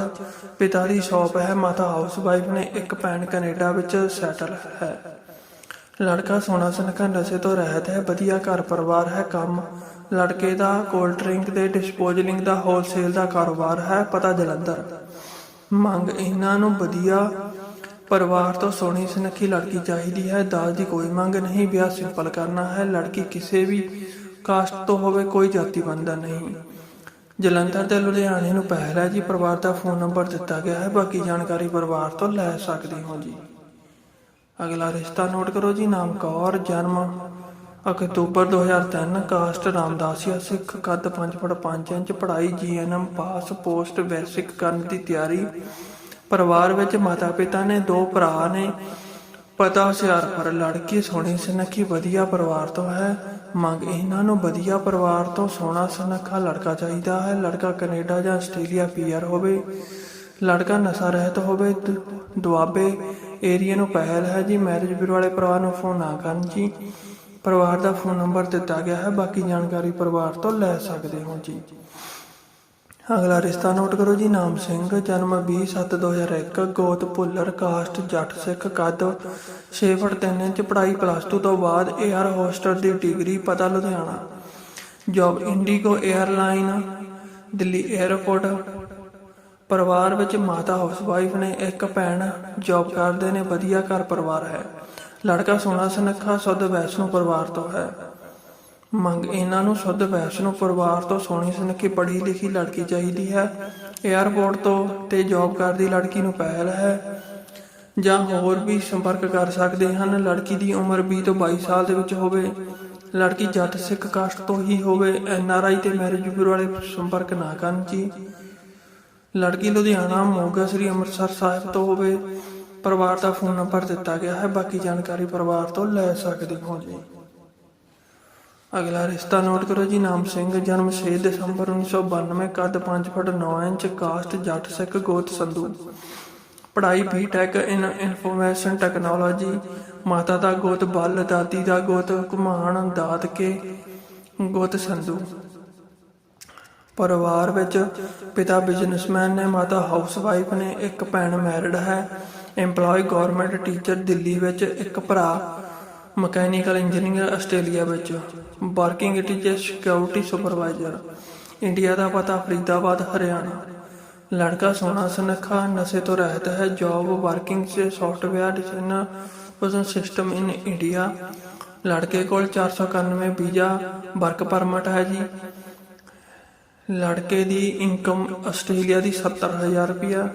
ਪਿਤਾ ਦੀ ਸ਼ੌਪ ਹੈ, ਮਾਤਾ ਹਾਊਸਵਾਈਫ ਨੇ ਇੱਕ ਭੈਣ ਕੈਨੇਡਾ ਵਿੱਚ ਸੈਟਲ ਹੈ। ਲੜਕਾ ਸੋਨਾ ਸੁਨੱਖਾ ਨਸ਼ੇ ਤੋਂ ਰਹਿਤ ਹੈ, ਵਧੀਆ ਘਰ ਪਰਿਵਾਰ ਹੈ, ਕੰਮ। ਲੜਕੇ ਦਾ ਕੋਲਡ ਡਰਿੰਕ ਦੇ ਡਿਸਪੋਜ਼ਲਿੰਗ ਦਾ ਹੋਲਸੇਲ ਦਾ ਕਾਰੋਬਾਰ ਹੈ, ਪਤਾ ਜਲੰਧਰ। ਮੰਗ ਇਹਨਾਂ ਨੂੰ ਵਧੀਆ ਪਰਿਵਾਰ ਤੋਂ ਸੋਹਣੀ ਸੁਨੱਖੀ ਲੜਕੀ ਚਾਹੀਦੀ ਹੈ, ਦਾਜ ਦੀ ਕੋਈ ਮੰਗ ਨਹੀਂ, ਵਿਆਹ ਸਿੰਪਲ ਕਰਨਾ ਹੈ। ਲੜਕੀ ਕਿਸੇ ਵੀ ਕਾਸਟ ਤੋਂ ਹੋਵੇ, ਕੋਈ ਜਾਤੀ ਬੰਧਨ ਨਹੀਂ। ਜਲੰਧਰ ਤੇ ਲੁਧਿਆਣੇ ਨੂੰ ਪਹਿਲ ਹੈ ਜੀ। ਪਰਿਵਾਰ ਦਾ ਫੋਨ ਨੰਬਰ ਦਿੱਤਾ ਗਿਆ ਹੈ। ਬਾਕੀ ਜਾਣਕਾਰੀ ਪਰਿਵਾਰ ਤੋਂ ਲੈ ਸਕਦੇ ਹੋ ਜੀ। ਅਗਲਾ ਰਿਸ਼ਤਾ ਨੋਟ ਕਰੋ ਜੀ। ਨਾਮ ਕੌਰ, ਜਨਮ ਅਕਤੂਬਰ 2003 ਕਾਸਟ ਰਾਮਦਾਸੀਆ ਸਿੱਖ ਕੱਦ 5 ਫੁੱਟ 5 ਇੰਚ, ਪੜ੍ਹਾਈ ਜੀਐਨਐਮ ਪਾਸ ਪੋਸਟ ਬੇਸਿਕ ਕਰਨ ਦੀ ਤਿਆਰੀ। ਪਰਿਵਾਰ ਵਿੱਚ ਮਾਤਾ ਪਿਤਾ ਨੇ, ਦੋ ਭਰਾ ਨੇ। ਪਤਾ, ਹੁਸ਼ਿਆਰਪੁਰ ਲੜਕੀ ਸੋਹਣੀ ਸੁਨੱਖੀ, ਵਧੀਆ ਪਰਿਵਾਰ ਤੋਂ ਹੈ। ਮੰਗ ਇਹਨਾਂ ਨੂੰ ਵਧੀਆ ਪਰਿਵਾਰ ਤੋਂ ਸੋਹਣਾ ਸੁਨੱਖਾ ਲੜਕਾ ਚਾਹੀਦਾ ਹੈ। ਲੜਕਾ ਕੈਨੇਡਾ ਜਾਂ ਆਸਟ੍ਰੇਲੀਆ ਪੀਆਰ ਹੋਵੇ, ਲੜਕਾ ਨਸ਼ਾ ਰਹਿਤ ਹੋਵੇ, ਦੁ- ਦੁਆਬੇ ਏਰੀਆ ਨੂੰ ਪਹਿਲ ਹੈ। ਜੀ, ਮੈਰਿਜ ਬਿਊਰੋ ਵਾਲੇ ਪਰਿਵਾਰ ਨੂੰ ਫੋਨ ਨਾ ਕਰਨ ਜੀ। ਪਰਿਵਾਰ ਦਾ ਫੋਨ ਨੰਬਰ ਦਿੱਤਾ ਗਿਆ ਹੈ। ਬਾਕੀ ਜਾਣਕਾਰੀ ਪਰਿਵਾਰ ਤੋਂ ਲੈ ਸਕਦੇ ਹੋ ਜੀ। ਅਗਲਾ ਰਿਸ਼ਤਾ ਨੋਟ ਕਰੋ ਜੀ, ਨਾਮ ਸਿੰਘ, ਜਨਮ 20/7/2001 ਗੋਤ ਭੁੱਲਰ, ਕਾਸਟ, ਜੱਟ ਸਿੱਖ, ਕੱਦ 6 ਫੁੱਟ 3 ਇੰਚ, ਪੜ੍ਹਾਈ ਪਲੱਸ 2 ਤੋਂ ਬਾਅਦ ਏਅਰ ਹੋਸਟਲ ਦੀ ਡਿਗਰੀ ਪਤਾ Ludhiana. Job IndiGo airline Delhi airport ਪਰਿਵਾਰ ਵਿੱਚ ਮਾਤਾ ਹਾਊਸਵਾਈਫ ਨੇ ਇੱਕ ਭੈਣ ਜੌਬ ਕਰਦੇ ਨੇ, ਵਧੀਆ ਘਰ ਪਰਿਵਾਰ ਹੈ। ਲੜਕਾ ਸੋਨਾ ਸਨਖਾ, ਸੁਧ ਵੈਸ਼ਨੂ ਪਰਿਵਾਰ ਤੋਂ ਹੈ। ਮੰਗ ਇਹਨਾਂ ਨੂੰ ਸ਼ੁੱਧ ਵੈਸ਼ਨੂ ਪਰਿਵਾਰ ਤੋਂ ਸੋਹਣੀ ਸੁਨੱਖੀ ਪੜ੍ਹੀ ਲਿਖੀ ਲੜਕੀ ਚਾਹੀਦੀ ਹੈ। 에ਅਰਪੋਰਟ ਤੋਂ ਤੇ ਜੌਬ ਕਰਦੀ ਲੜਕੀ ਨੂੰ ਪਹਿਲ ਹੈ। ਜਾਂ ਹੋਰ ਵੀ ਸੰਪਰਕ ਕਰ ਸਕਦੇ ਹਨ। ਲੜਕੀ ਦੀ ਉਮਰ 20 ਤੋਂ 22 ਸਾਲ ਦੇ ਵਿੱਚ ਹੋਵੇ। ਲੜਕੀ ਜੱਟ ਸਿੱਖ ਕਾਸਟ ਤੋਂ ਹੀ ਹੋਵੇ। ਐਨ ਆਰ ਆਈ ਤੇ ਮੈਰਿਜ ਬਿਊਰੋ ਵਾਲੇ ਸੰਪਰਕ ਨਾ ਕਰਨ ਜੀ। ਲੜਕੀ ਲੁਧਿਆਣਾ, ਮੋਗਾ, ਸ੍ਰੀ ਅੰਮ੍ਰਿਤਸਰ ਸਾਹਿਬ ਤੋਂ ਹੋਵੇ। ਪਰਿਵਾਰ ਦਾ ਫੋਨ ਨੰਬਰ ਦਿੱਤਾ ਗਿਆ ਹੈ। ਬਾਕੀ ਜਾਣਕਾਰੀ ਪਰਿਵਾਰ ਤੋਂ ਲੈ ਸਕਦੇ ਹੋ ਜੀ। ਅਗਲਾ ਰਿਸ਼ਤਾ ਨੋਟ ਕਰੋ ਜੀ, ਨਾਮ ਸਿੰਘ, ਜਨਮ 6 ਦਸੰਬਰ 1992 ਕੱਦ 5 ਫੁੱਟ 9 ਇੰਚ ਕਾਸਟ ਜੱਟ ਸਿੱਖ ਗੋਤ ਸੰਧੂ। ਪੜ੍ਹਾਈ ਬੀਟੈਕ ਇਨ, ਇਨਫੋਰਮੇਸ਼ਨ ਟੈਕਨੋਲੋਜੀ, ਮਾਤਾ ਦਾ ਗੋਤ, ਬੱਲ ਦਾਦੀ ਦਾ ਗੋਤ ਕੁਮਾਨ ਦਾਦਕੇ ਗੋਤ ਸੰਧੂ। ਪਰਿਵਾਰ ਵਿੱਚ ਪਿਤਾ ਬਿਜ਼ਨਸਮੈਨ ਨੇ, ਮਾਤਾ ਹਾਊਸਵਾਈਫ ਨੇ, ਇੱਕ ਭੈਣ ਮੈਰਿਡ ਹੈ EMPLOYE ਗਵਰਨਮੈਂਟ ਟੀਚਰ ਦਿੱਲੀ ਵਿੱਚ, ਇੱਕ ਭਰਾ। ਮਕੈਨੀਕਲ ਇੰਜੀਨੀਅਰ ਆਸਟ੍ਰੇਲੀਆ ਵਿੱਚ working teacher security supervisor, India ਦਾ ਪਤਾ ਫਰੀਦਾਬਾਦ, ਹਰਿਆਣਾ। ਲੜਕਾ ਸੋਹਣਾ, ਸੁਨੱਖਾ, ਨਸ਼ੇ ਤੋਂ ਰਹਿਤ ਹੈ job working say software designer position system in India ਲੜਕੇ ਕੋਲ 491 ਵੀਜ਼ਾ ਵਰਕ ਪਰਮਿਟ ਹੈ ਜੀ। ਲੜਕੇ ਦੀ ਇਨਕਮ ਆਸਟ੍ਰੇਲੀਆ ਦੀ 70000 ਰੁਪਇਆ।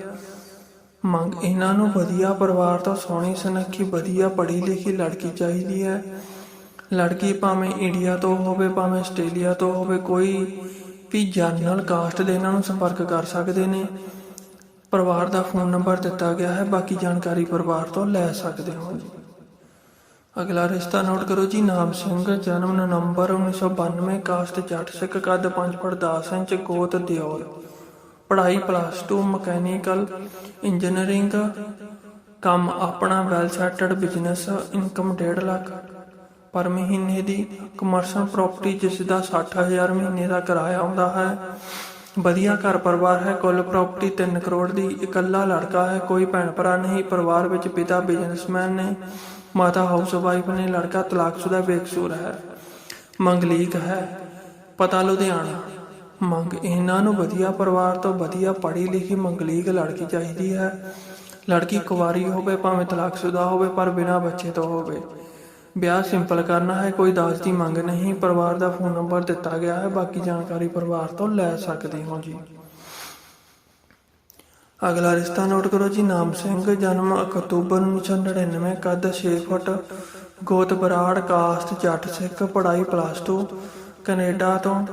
ਮੰਗ ਇਹਨਾਂ ਨੂੰ ਵਧੀਆ ਪਰਿਵਾਰ ਤੋਂ ਸੋਹਣੀ ਸੁਨੱਖੀ, ਵਧੀਆ ਪੜ੍ਹੀ ਲਿਖੀ ਲੜਕੀ ਚਾਹੀਦੀ ਹੈ। ਲੜਕੀ ਭਾਵੇਂ ਇੰਡੀਆ ਤੋਂ ਹੋਵੇ, ਭਾਵੇਂ ਆਸਟ੍ਰੇਲੀਆ ਤੋਂ ਹੋਵੇ, ਕੋਈ ਵੀ ਜਨਰਲ ਕਾਸਟ ਦੇ ਇਹਨਾਂ ਨੂੰ ਸੰਪਰਕ ਕਰ ਸਕਦੇ ਨੇ। ਪਰਿਵਾਰ ਦਾ ਫੋਨ ਨੰਬਰ ਦਿੱਤਾ ਗਿਆ ਹੈ, ਬਾਕੀ ਜਾਣਕਾਰੀ ਪਰਿਵਾਰ ਤੋਂ ਲੈ ਸਕਦੇ ਹੋ ਜੀ। ਅਗਲਾ ਰਿਸ਼ਤਾ ਨੋਟ ਕਰੋ ਜੀ, ਨਾਮ ਸਿੰਘ, ਜਨਮ ਨਵੰਬਰ 1992 ਕਾਸਟ ਜੱਟ ਸਿੱਖ ਕੱਦ 5 ਫੁੱਟ 10 ਇੰਚ, ਗੋਤ ਦਿਓਲ ਪੜ੍ਹਾਈ ਪਲੱਸ 2 ਮਕੈਨੀਕਲ ਇੰਜੀਨੀਅਰਿੰਗ, ਕੰਮ ਆਪਣਾ well settled business income 1.5 lakh per ਮਹੀਨੇ ਦੀ ਕਮਰਸ਼ਲ ਪ੍ਰਾਪਰਟੀ ਜਿਸ ਦਾ 60000 ਮਹੀਨੇ ਦਾ ਕਿਰਾਇਆ ਆਉਂਦਾ ਹੈ। ਵਧੀਆ ਘਰ ਪਰਿਵਾਰ ਹੈ, ਕੁੱਲ ਪ੍ਰਾਪਰਟੀ 3 ਕਰੋੜ ਦੀ, ਇਕੱਲਾ ਲੜਕਾ ਹੈ, ਕੋਈ ਭੈਣ ਭਰਾ ਨਹੀਂ, ਪਰਿਵਾਰ ਵਿੱਚ ਪਿਤਾ ਬਿਜ਼ਨਸਮੈਨ ਨੇ, ਮਾਤਾ ਹਾਊਸਵਾਈਫ ਨੇ, ਲੜਕਾ ਤਲਾਕਸ਼ੁਦਾ ਬੇਕਸੂਰ ਹੈ। ਮੰਗਲੀਕ ਹੈ, ਪਤਾ ਲੁਧਿਆਣਾ। ਮੰਗ ਇਹਨਾਂ ਨੂੰ ਵਧੀਆ ਪਰਿਵਾਰ ਤੋਂ ਵਧੀਆ ਪੜ੍ਹੀ ਲਿਖੀ ਮੰਗਲੀਕ ਲੜਕੀ ਚਾਹੀਦੀ ਹੈ। ਲੜਕੀ ਕੁਵਾਰੀ ਹੋਵੇ, ਭਾਵੇਂ ਤਲਾਕਸ਼ੁਦਾ ਹੋਵੇ, ਪਰ ਬਿਨਾਂ ਬੱਚੇ ਤੋਂ ਹੋਵੇ। ਵਿਆਹ ਸਿੰਪਲ ਕਰਨਾ ਹੈ, ਕੋਈ ਦਾਜ ਦੀ ਮੰਗ ਨਹੀਂ। ਪਰਿਵਾਰ ਦਾ ਫੋਨ ਨੰਬਰ ਦਿੱਤਾ ਗਿਆ ਹੈ, ਬਾਕੀ ਜਾਣਕਾਰੀ ਪਰਿਵਾਰ ਤੋਂ ਲੈ ਸਕਦੇ ਹੋ ਜੀ। ਅਗਲਾ ਰਿਸ਼ਤਾ ਨੋਟ ਕਰੋ ਜੀ, ਨਾਮ ਸਿੰਘ, ਜਨਮ ਅਕਤੂਬਰ 1999 ਕੱਦ 6 ਫੁੱਟ, ਗੋਤ ਬਰਾੜ ਕਾਸਟ ਜੱਟ ਸਿੱਖ, ਪੜ੍ਹਾਈ ਪਲੱਸ 2 ਕੈਨੇਡਾ ਤੋਂ।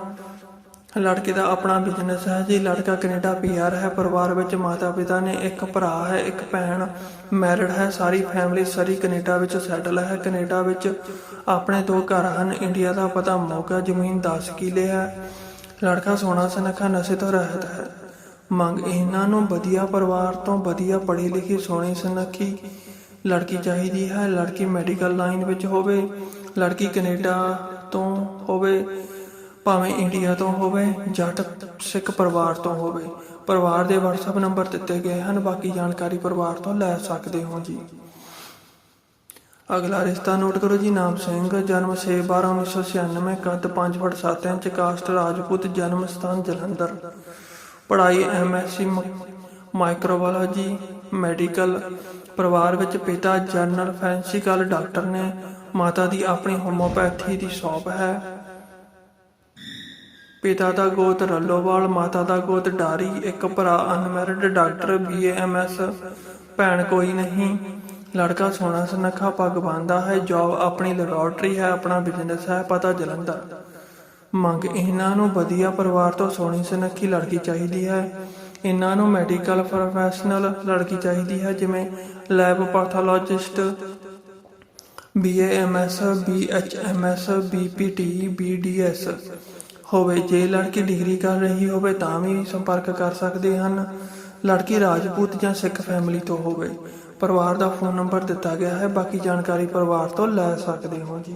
ਲੜਕੇ ਦਾ ਆਪਣਾ ਬਿਜ਼ਨਸ ਹੈ ਜੀ। ਲੜਕਾ ਕੈਨੇਡਾ ਪੀਆਰ ਹੈ। ਪਰਿਵਾਰ ਵਿੱਚ ਮਾਤਾ ਪਿਤਾ ਨੇ ਇੱਕ ਭਰਾ ਹੈ, ਇੱਕ ਭੈਣ ਮੈਰਿਡ ਹੈ। ਸਾਰੀ ਫੈਮਿਲੀ ਸਰੀ ਕੈਨੇਡਾ ਵਿੱਚ ਸੈਟਲ ਹੈ। ਕੈਨੇਡਾ ਵਿੱਚ ਆਪਣੇ ਦੋ ਘਰ ਹਨ। ਇੰਡੀਆ ਦਾ ਪਤਾ ਮੌਕਾ, ਜ਼ਮੀਨ 10 ਕਿੱਲੇ ਹੈ। ਲੜਕਾ ਸੋਹਣਾ, ਸੁਨੱਖਾ, ਨਸ਼ੇ ਤੋਂ ਰਹਿਤ ਹੈ। ਮੰਗ ਇਹਨਾਂ ਨੂੰ ਵਧੀਆ ਪਰਿਵਾਰ ਤੋਂ ਵਧੀਆ ਪੜ੍ਹੀ ਲਿਖੀ ਸੋਹਣੀ, ਸੁਨੱਖੀ ਲੜਕੀ ਚਾਹੀਦੀ ਹੈ। ਲੜਕੀ ਮੈਡੀਕਲ ਲਾਈਨ ਵਿੱਚ ਹੋਵੇ, ਲੜਕੀ ਕੈਨੇਡਾ ਤੋਂ ਹੋਵੇ ਭਾਵੇਂ ਇੰਡੀਆ ਤੋਂ ਹੋਵੇ ਜੱਟ ਸਿੱਖ ਪਰਿਵਾਰ ਤੋਂ ਹੋਵੇ, ਪਰਿਵਾਰ ਦੇ WhatsApp ਨੰਬਰ ਦਿੱਤੇ ਗਏ ਹਨ, ਬਾਕੀ ਜਾਣਕਾਰੀ ਪਰਿਵਾਰ ਤੋਂ ਲੈ ਸਕਦੇ ਹੋ ਜੀ। ਅਗਲਾ ਰਿਸ਼ਤਾ ਨੋਟ ਕਰੋ ਜੀ, ਨਾਮ ਸਿੰਘ, ਜਨਮ 6/12/1996 ਕੱਦ 5 ਫੁੱਟ 7 ਇੰਚ ਕਾਸਟ ਰਾਜਪੂਤ, ਜਨਮ ਸਥਾਨ ਜਲੰਧਰ। ਪੜ੍ਹਾਈ ਐਮਐਸਸੀ ਮਾਈਕਰੋਬਾਇਓਲੋਜੀ ਮੈਡੀਕਲ। ਪਰਿਵਾਰ ਵਿੱਚ ਪਿਤਾ, ਜਨਰਲ ਫੈਂਸੀਕਲ ਡਾਕਟਰ ਨੇ, ਮਾਤਾ ਦੀ ਆਪਣੀ ਹੋਮੋਪੈਥੀ ਦੀ ਸ਼ਾਪ ਹੈ। ਪਿਤਾ ਦਾ ਗੋਤ ਰੱਲੋਵਾਲ ਮਾਤਾ ਦਾ ਗੋਤ ਡਾਰੀ, ਇੱਕ ਭਰਾ ਅਨਮੈਰਿਡ ਡਾਕਟਰ ਬੀਏਐਮਐਸ ਭੈਣ ਕੋਈ ਨਹੀਂ। ਲੜਕਾ ਸੋਹਣਾ ਸੁਨੱਖਾ ਪੱਗ ਬੰਨਦਾ ਹੈ ਜੌਬ ਆਪਣੀ ਲੈਬੋਰਟਰੀ ਹੈ, ਆਪਣਾ ਬਿਜ਼ਨਸ ਹੈ, ਪਤਾ ਜਲੰਧਰ ਮੰਗ ਇਹਨਾਂ ਨੂੰ ਵਧੀਆ ਪਰਿਵਾਰ ਤੋਂ ਸੋਹਣੀ ਸੁਨੱਖੀ ਲੜਕੀ ਚਾਹੀਦੀ ਹੈ। ਇਹਨਾਂ ਨੂੰ ਮੈਡੀਕਲ ਪ੍ਰੋਫੈਸ਼ਨਲ ਲੜਕੀ ਚਾਹੀਦੀ ਹੈ, ਜਿਵੇਂ lab pathologist BAMS BHMS BPT BDS ਹੋਵੇ, ਜੇ ਲੜਕੀ ਡਿਗਰੀ ਕਰ ਰਹੀ ਹੋਵੇ ਤਾਂ ਵੀ ਸੰਪਰਕ ਕਰ ਸਕਦੇ ਹਨ। ਲੜਕੀ ਰਾਜਪੂਤ ਜਾਂ ਸਿੱਖ ਫੈਮਿਲੀ ਤੋਂ ਹੋਵੇ, ਪਰਿਵਾਰ ਦਾ ਫੋਨ ਨੰਬਰ ਦਿੱਤਾ ਗਿਆ ਹੈ, ਬਾਕੀ ਜਾਣਕਾਰੀ ਪਰਿਵਾਰ ਤੋਂ ਲੈ ਸਕਦੇ ਹੋ ਜੀ।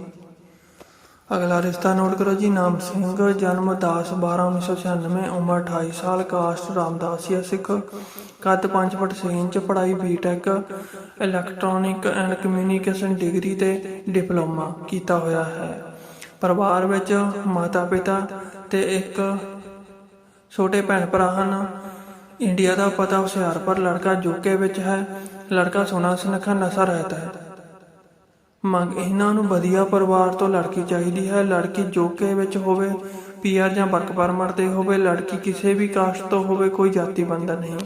ਅਗਲਾ ਰਿਸ਼ਤਾ ਨੋਟ ਕਰੋ ਜੀ, ਨਾਮ ਸਿੰਘ, ਜਨਮ 10 12 1996 ਉਮਰ 28 ਸਾਲ, ਕਾਸਟ ਰਾਮਦਾਸੀਆ ਸਿੱਖ। ਕੱਦ 5 ਫੁੱਟ 6 ਇੰਚ, ਪੜ੍ਹਾਈ BTech electronic and communication degree ਤੇ ਡਿਪਲੋਮਾ ਕੀਤਾ ਹੋਇਆ ਹੈ। ਪਰਿਵਾਰ ਵਿੱਚ ਮਾਤਾ ਪਿਤਾ ਤੇ ਇੱਕ ਛੋਟੇ ਭੈਣ ਭਰਾ ਹਨ। ਇੰਡੀਆ ਦਾ ਪਤਾ ਹੁਸ਼ਿਆਰਪੁਰ ਲੜਕਾ ਜੋਕੇ ਵਿੱਚ ਹੈ। ਲੜਕਾ ਸੋਨਾ ਸੁਨੱਖਾ ਨਸ਼ਾ ਰਹਿਤਾ ਹੈ। ਮੰਗ ਇਹਨਾਂ ਨੂੰ ਵਧੀਆ ਪਰਿਵਾਰ ਤੋਂ ਲੜਕੀ ਚਾਹੀਦੀ ਹੈ। ਲੜਕੀ ਜੋਕੇ ਵਿੱਚ ਹੋਵੇ, ਪੀਆਰ ਜਾਂ ਵਰਕ ਪਰਮਿਟ ਤੇ ਹੋਵੇ, ਲੜਕੀ ਕਿਸੇ ਵੀ ਕਾਸਟ ਤੋਂ ਹੋਵੇ, ਕੋਈ ਜਾਤੀ ਬੰਧਨ ਨਹੀਂ।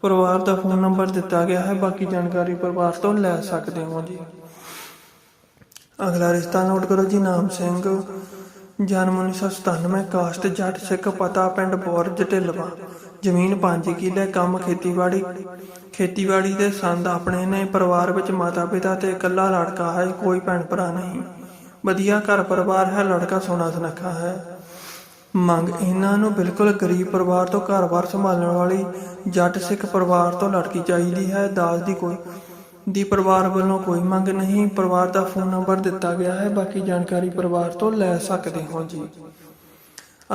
ਪਰਿਵਾਰ ਦਾ ਫੋਨ ਨੰਬਰ ਦਿੱਤਾ ਗਿਆ ਹੈ। ਬਾਕੀ ਜਾਣਕਾਰੀ ਪਰਿਵਾਰ ਤੋਂ ਲੈ ਸਕਦੇ ਹੋ ਜੀ। ਅਗਲਾ ਰਿਸ਼ਤਾ ਨੋਟ ਕਰੋ ਜੀ, ਨਾਮ ਸਿੰਘ। ਜਨਮ 1997 ਕਾਸਟ ਜੱਟ ਸਿੱਖ ਪਤਾ ਪਿੰਡ ਬੋਰਜ ਢਿਲਵਾ। ਜ਼ਮੀਨ 5 ਕਿੱਲੇ, ਕੰਮ ਖੇਤੀਬਾੜੀ। ਖੇਤੀਬਾੜੀ ਦੇ ਸੰਦ ਆਪਣੇ ਨੇ, ਪਰਿਵਾਰ ਵਿੱਚ ਮਾਤਾ ਪਿਤਾ ਤੇ ਇਕੱਲਾ ਲੜਕਾ ਹੈ, ਕੋਈ ਭੈਣ ਭਰਾ ਨਹੀਂ। ਵਧੀਆ ਘਰ ਪਰਿਵਾਰ ਹੈ, ਲੜਕਾ ਸੋਨਾ ਸੁਨੱਖਾ ਹੈ। ਮੰਗ ਇਹਨਾਂ ਨੂੰ ਬਿਲਕੁਲ ਗਰੀਬ ਪਰਿਵਾਰ ਤੋਂ ਘਰ-ਬਾਰ ਸੰਭਾਲਣ ਵਾਲੀ, ਜੱਟ ਸਿੱਖ ਪਰਿਵਾਰ ਤੋਂ ਲੜਕੀ ਚਾਹੀਦੀ ਹੈ, ਦਾਜ ਦੀ ਕੋਈ ਦੀ ਪਰਿਵਾਰ ਵੱਲੋਂ ਕੋਈ ਮੰਗ ਨਹੀਂ, ਪਰਿਵਾਰ ਦਾ ਫੋਨ ਨੰਬਰ ਦਿੱਤਾ ਗਿਆ ਹੈ। ਬਾਕੀ ਜਾਣਕਾਰੀ ਪਰਿਵਾਰ ਤੋਂ ਲੈ ਸਕਦੇ ਹੋ ਜੀ।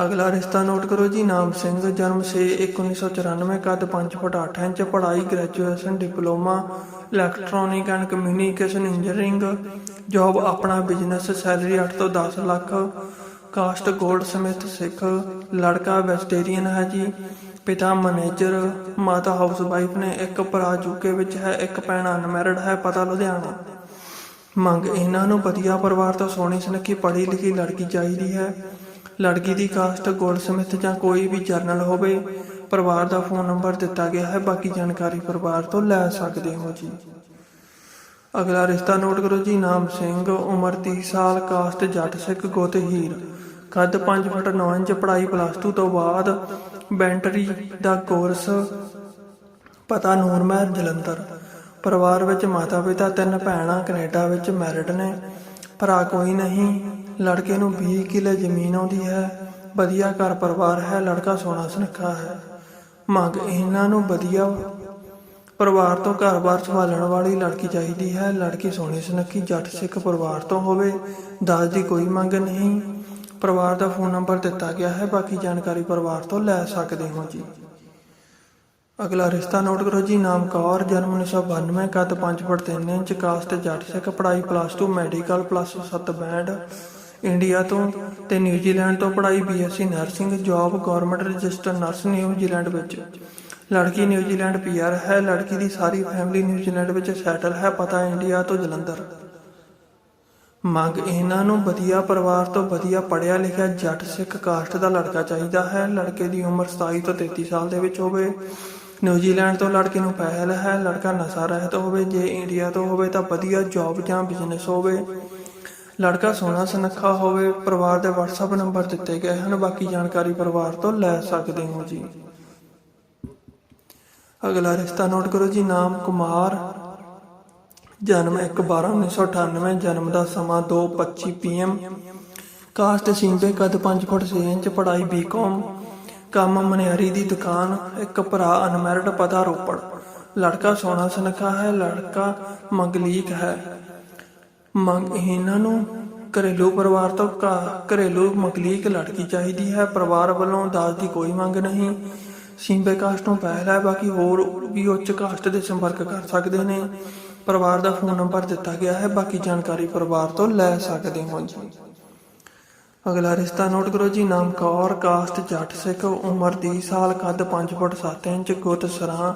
ਅਗਲਾ ਰਿਸ਼ਤਾ ਨੋਟ ਕਰੋ ਜੀ, ਨਾਮ ਸਿੰਘ, ਜਨਮ 6 1994 ਕੱਦ 5 ਫੁੱਟ 8 ਇੰਚ, ਪੜ੍ਹਾਈ graduation diploma electronic and communication engineering job ਆਪਣਾ ਬਿਜ਼ਨਸ ਸੈਲਰੀ 8 ਤੋਂ 10 lakh caste goldsmith Sikh, ਲੜਕਾ ਵੈਜੀਟੇਰੀਅਨ ਹੈ ਜੀ। ਪਿਤਾ ਮੈਨੇਜਰ, ਮਾਤਾ ਹਾਊਸਵਾਈਫ ਨੇ ਇੱਕ ਭਰਾ ਯੂਕੇ ਵਿੱਚ ਹੈ, ਇੱਕ ਭੈਣ ਅਨਮੈਰਿਡ ਹੈ, ਪਤਾ ਲੁਧਿਆਣਾ। ਮੰਗ, ਇਹਨਾਂ ਨੂੰ ਵਧੀਆ ਪਰਿਵਾਰ ਤੋਂ ਸੋਹਣੀ ਸੁਨੱਖੀ ਪੜ੍ਹੀ ਲਿਖੀ ਲੜਕੀ ਚਾਹੀਦੀ ਹੈ। ਲੜਕੀ ਦੀ ਕਾਸਟ ਗੋਲਡਸਮਿਥ ਜਾਂ ਕੋਈ ਵੀ ਜਰਨਲ ਹੋਵੇ, ਪਰਿਵਾਰ ਦਾ ਫੋਨ ਨੰਬਰ ਦਿੱਤਾ ਗਿਆ ਹੈ, ਬਾਕੀ ਜਾਣਕਾਰੀ ਪਰਿਵਾਰ ਤੋਂ ਲੈ ਸਕਦੇ ਹੋ ਜੀ। ਅਗਲਾ ਰਿਸ਼ਤਾ ਨੋਟ ਕਰੋ ਜੀ, ਨਾਮ ਸਿੰਘ, ਉਮਰ 30 ਸਾਲ, ਕਾਸਟ ਜੱਟ ਸਿੱਖ ਗੋਤ ਹੀਰ ਕੱਦ 5 ਫੁੱਟ 9 ਇੰਚ ਪੜ੍ਹਾਈ ਪਲੱਸ 2 ਤੋਂ ਬਾਅਦ ਬੈਂਟਰੀ ਦਾ ਕੋਰਸ ਪਤਾ ਨੂਰਮਹਿਰ ਜਲੰਧਰ। ਪਰਿਵਾਰ ਵਿੱਚ ਮਾਤਾ ਪਿਤਾ ਤਿੰਨ ਭੈਣਾਂ ਕੈਨੇਡਾ ਵਿੱਚ ਮੈਰਿਡ ਨੇ। ਭਰਾ ਕੋਈ ਨਹੀਂ, ਲੜਕੇ ਨੂੰ 20 ਕਿੱਲੇ ਜ਼ਮੀਨ ਆਉਂਦੀ ਹੈ। ਵਧੀਆ ਘਰ ਪਰਿਵਾਰ ਹੈ, ਲੜਕਾ ਸੋਨਾ ਸੁਨੱਖਾ ਹੈ। ਮੰਗ ਇਹਨਾਂ ਨੂੰ ਵਧੀਆ ਪਰਿਵਾਰ ਤੋਂ ਘਰ-ਬਾਰ ਸੰਭਾਲਣ ਵਾਲੀ ਲੜਕੀ ਚਾਹੀਦੀ ਹੈ। ਲੜਕੀ ਸੋਹਣੀ ਸੁਨੱਖੀ, ਜੱਟ ਸਿੱਖ ਪਰਿਵਾਰ ਤੋਂ ਹੋਵੇ, ਦਾਜ ਦੀ ਕੋਈ ਮੰਗ ਨਹੀਂ। ਪਰਿਵਾਰ ਦਾ ਫੋਨ ਨੰਬਰ ਦਿੱਤਾ ਗਿਆ ਹੈ, ਬਾਕੀ ਜਾਣਕਾਰੀ ਪਰਿਵਾਰ ਤੋਂ ਲੈ ਸਕਦੇ ਹੋ ਜੀ। ਅਗਲਾ ਰਿਸ਼ਤਾ ਨੋਟ ਕਰੋ ਜੀ ਨਾਮ ਕੌਰ ਜਨਮ 1992 ਕੱਦ 5 foot 3 inch, caste Jatt Sikh, ਪੜ੍ਹਾਈ plus 2 medical plus 7 band India ਤੋਂ ਤੇ ਨਿਊਜ਼ੀਲੈਂਡ ਤੋਂ ਪੜ੍ਹਾਈ BSc nursing job government register nurse New Zealand ਵਿੱਚ। ਲੜਕੀ ਨਿਊਜ਼ੀਲੈਂਡ ਪੀਆਰ ਹੈ, ਲੜਕੀ ਦੀ ਸਾਰੀ ਫੈਮਿਲੀ ਨਿਊਜ਼ੀਲੈਂਡ ਵਿੱਚ ਸੈਟਲ ਹੈ, ਪਤਾ ਇੰਡੀਆ ਤੋਂ ਜਲੰਧਰ। ਮੰਗ ਇਹਨਾਂ ਨੂੰ ਵਧੀਆ ਪਰਿਵਾਰ ਤੋਂ ਵਧੀਆ ਪੜ੍ਹਿਆ ਲਿਖਿਆ ਜੱਟ ਸਿੱਖ ਕਾਸਟ ਦਾ ਲੜਕਾ ਚਾਹੀਦਾ ਹੈ। ਲੜਕੇ ਦੀ ਉਮਰ 27 ਤੋਂ 33 ਸਾਲ ਦੇ ਵਿੱਚ ਹੋਵੇ। ਨਿਊਜ਼ੀਲੈਂਡ ਤੋਂ ਲੜਕੇ ਨੂੰ ਪਹਿਲ ਹੈ। ਲੜਕਾ ਨਸ਼ਾ ਰਹਿਤ ਹੋਵੇ। ਜੇ ਇੰਡੀਆ ਤੋਂ ਹੋਵੇ ਤਾਂ ਵਧੀਆ ਜੌਬ ਜਾਂ ਬਿਜ਼ਨਸ ਹੋਵੇ। ਲੜਕਾ ਸੋਹਣਾ ਸੁਨੱਖਾ ਹੋਵੇ। ਪਰਿਵਾਰ ਦੇ WhatsApp ਨੰਬਰ ਦਿੱਤੇ ਗਏ ਹਨ। ਬਾਕੀ ਜਾਣਕਾਰੀ ਪਰਿਵਾਰ ਤੋਂ ਲੈ ਸਕਦੇ ਹੋ ਜੀ। ਅਗਲਾ ਰਿਸ਼ਤਾ ਨੋਟ ਕਰੋ ਜੀ। ਨਾਮ ਕੁਮਾਰ। ਜਨਮ 1/12/1998 ਜਨਮ ਦਾ ਸਮਾਂ 2:25 ਪੀਐਮ ਕਾਸਟ ਸਿੰਬੇ ਕੱਦ 5 ਫੁੱਟ 6 ਇੰਚ, ਪੜ੍ਹਾਈ ਬੀਕਾਮ ਕੰਮ। ਮਨਿਆਰੀ ਦੀ ਦੁਕਾਨ, ਇੱਕ ਭਰਾ ਅਨਮੈਰਿਡ ਪਤਾ ਰੋਪੜ। ਲੜਕਾ ਸੋਹਣਾ ਸੁਨੱਖਾ ਹੈ, ਲੜਕਾ ਮੰਗਲੀਕ ਹੈ। ਮੰਗ ਇਹਨਾਂ ਨੂੰ, ਘਰੇਲੂ ਪਰਿਵਾਰ ਤੋਂ ਘਰੇਲੂ ਮੰਗਲੀਕ ਲੜਕੀ ਚਾਹੀਦੀ ਹੈ, ਪਰਿਵਾਰ ਵੱਲੋਂ ਦਾਜ ਦੀ ਕੋਈ ਮੰਗ ਨਹੀਂ। ਸਿੰਬੇ ਕਾਸਟ ਤੋਂ ਪਹਿਲ ਹੈ, ਬਾਕੀ ਹੋਰ ਵੀ ਉੱਚ ਕਾਸਟ ਦੇ ਸੰਪਰਕ ਕਰ ਸਕਦੇ ਨੇ। ਪਰਿਵਾਰ ਦਾ ਫੋਨ ਨੰਬਰ ਦਿੱਤਾ ਗਿਆ ਹੈ, ਬਾਕੀ ਜਾਣਕਾਰੀ ਪਰਿਵਾਰ ਤੋਂ ਲੈ ਸਕਦੇ ਹੋ ਜੀ। ਅਗਲਾ ਰਿਸ਼ਤਾ ਨੋਟ ਕਰੋ ਜੀ, ਨਾਮ ਕੌਰ, ਕਾਸਟ ਜੱਟ ਸਿੱਖ, ਉਮਰ 30 ਸਾਲ, ਕੱਦ 5 ਫੁੱਟ 7 ਇੰਚ, ਗੁੱਤ ਸਰਾਂ,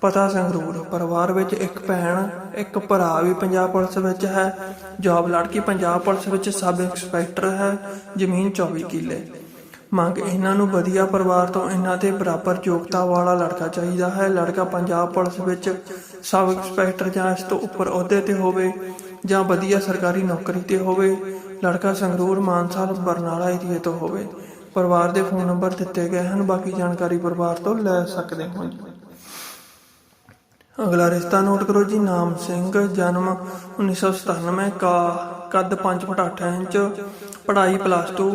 ਪਤਾ ਸੰਗਰੂਰ। ਪਰਿਵਾਰ ਵਿੱਚ ਇੱਕ ਭੈਣ, ਇੱਕ ਭਰਾ ਵੀ ਪੰਜਾਬ ਪੁਲਿਸ ਵਿੱਚ ਹੈ। ਜੌਬ ਲੜਕੀ ਪੰਜਾਬ ਪੁਲਿਸ ਵਿੱਚ ਸਬ ਇੰਸਪੈਕਟਰ ਹੈ, ਜ਼ਮੀਨ 24 ਕਿੱਲੇ। ਮੰਗ ਇਹਨਾਂ ਨੂੰ ਵਧੀਆ ਪਰਿਵਾਰ ਤੋਂ ਇਹਨਾਂ ਦੇ ਬਰਾਬਰ ਯੋਗਤਾ ਵਾਲਾ ਲੜਕਾ ਚਾਹੀਦਾ ਹੈ। ਲੜਕਾ ਪੰਜਾਬ ਪੁਲਿਸ ਵਿੱਚ ਸਬ ਇੰਸਪੈਕਟਰ ਜਾਂ ਇਸ ਤੋਂ ਉੱਪਰ ਅਹੁਦੇ ਤੇ ਹੋਵੇ ਜਾਂ ਵਧੀਆ ਸਰਕਾਰੀ ਨੌਕਰੀ ਤੇ ਹੋਵੇ, ਲੜਕਾ ਸੰਗਰੂਰ ਮਾਨਸਾ ਬਰਨਾਲਾ ਏਰੀਏ ਤੋਂ ਹੋਵੇ। ਪਰਿਵਾਰ ਦੇ ਫੋਨ ਨੰਬਰ ਦਿੱਤੇ ਗਏ ਹਨ, ਬਾਕੀ ਜਾਣਕਾਰੀ ਪਰਿਵਾਰ ਤੋਂ ਲੈ ਸਕਦੇ ਹੋ ਅਗਲਾ ਰਿਸ਼ਤਾ ਨੋਟ ਕਰੋ ਜੀ, ਨਾਮ ਸਿੰਘ, ਜਨਮ 1997 ਕਾ ਕੱਦ 5 ਫੁੱਟ 8 ਇੰਚ, ਪੜ੍ਹਾਈ ਪਲੱਸ 2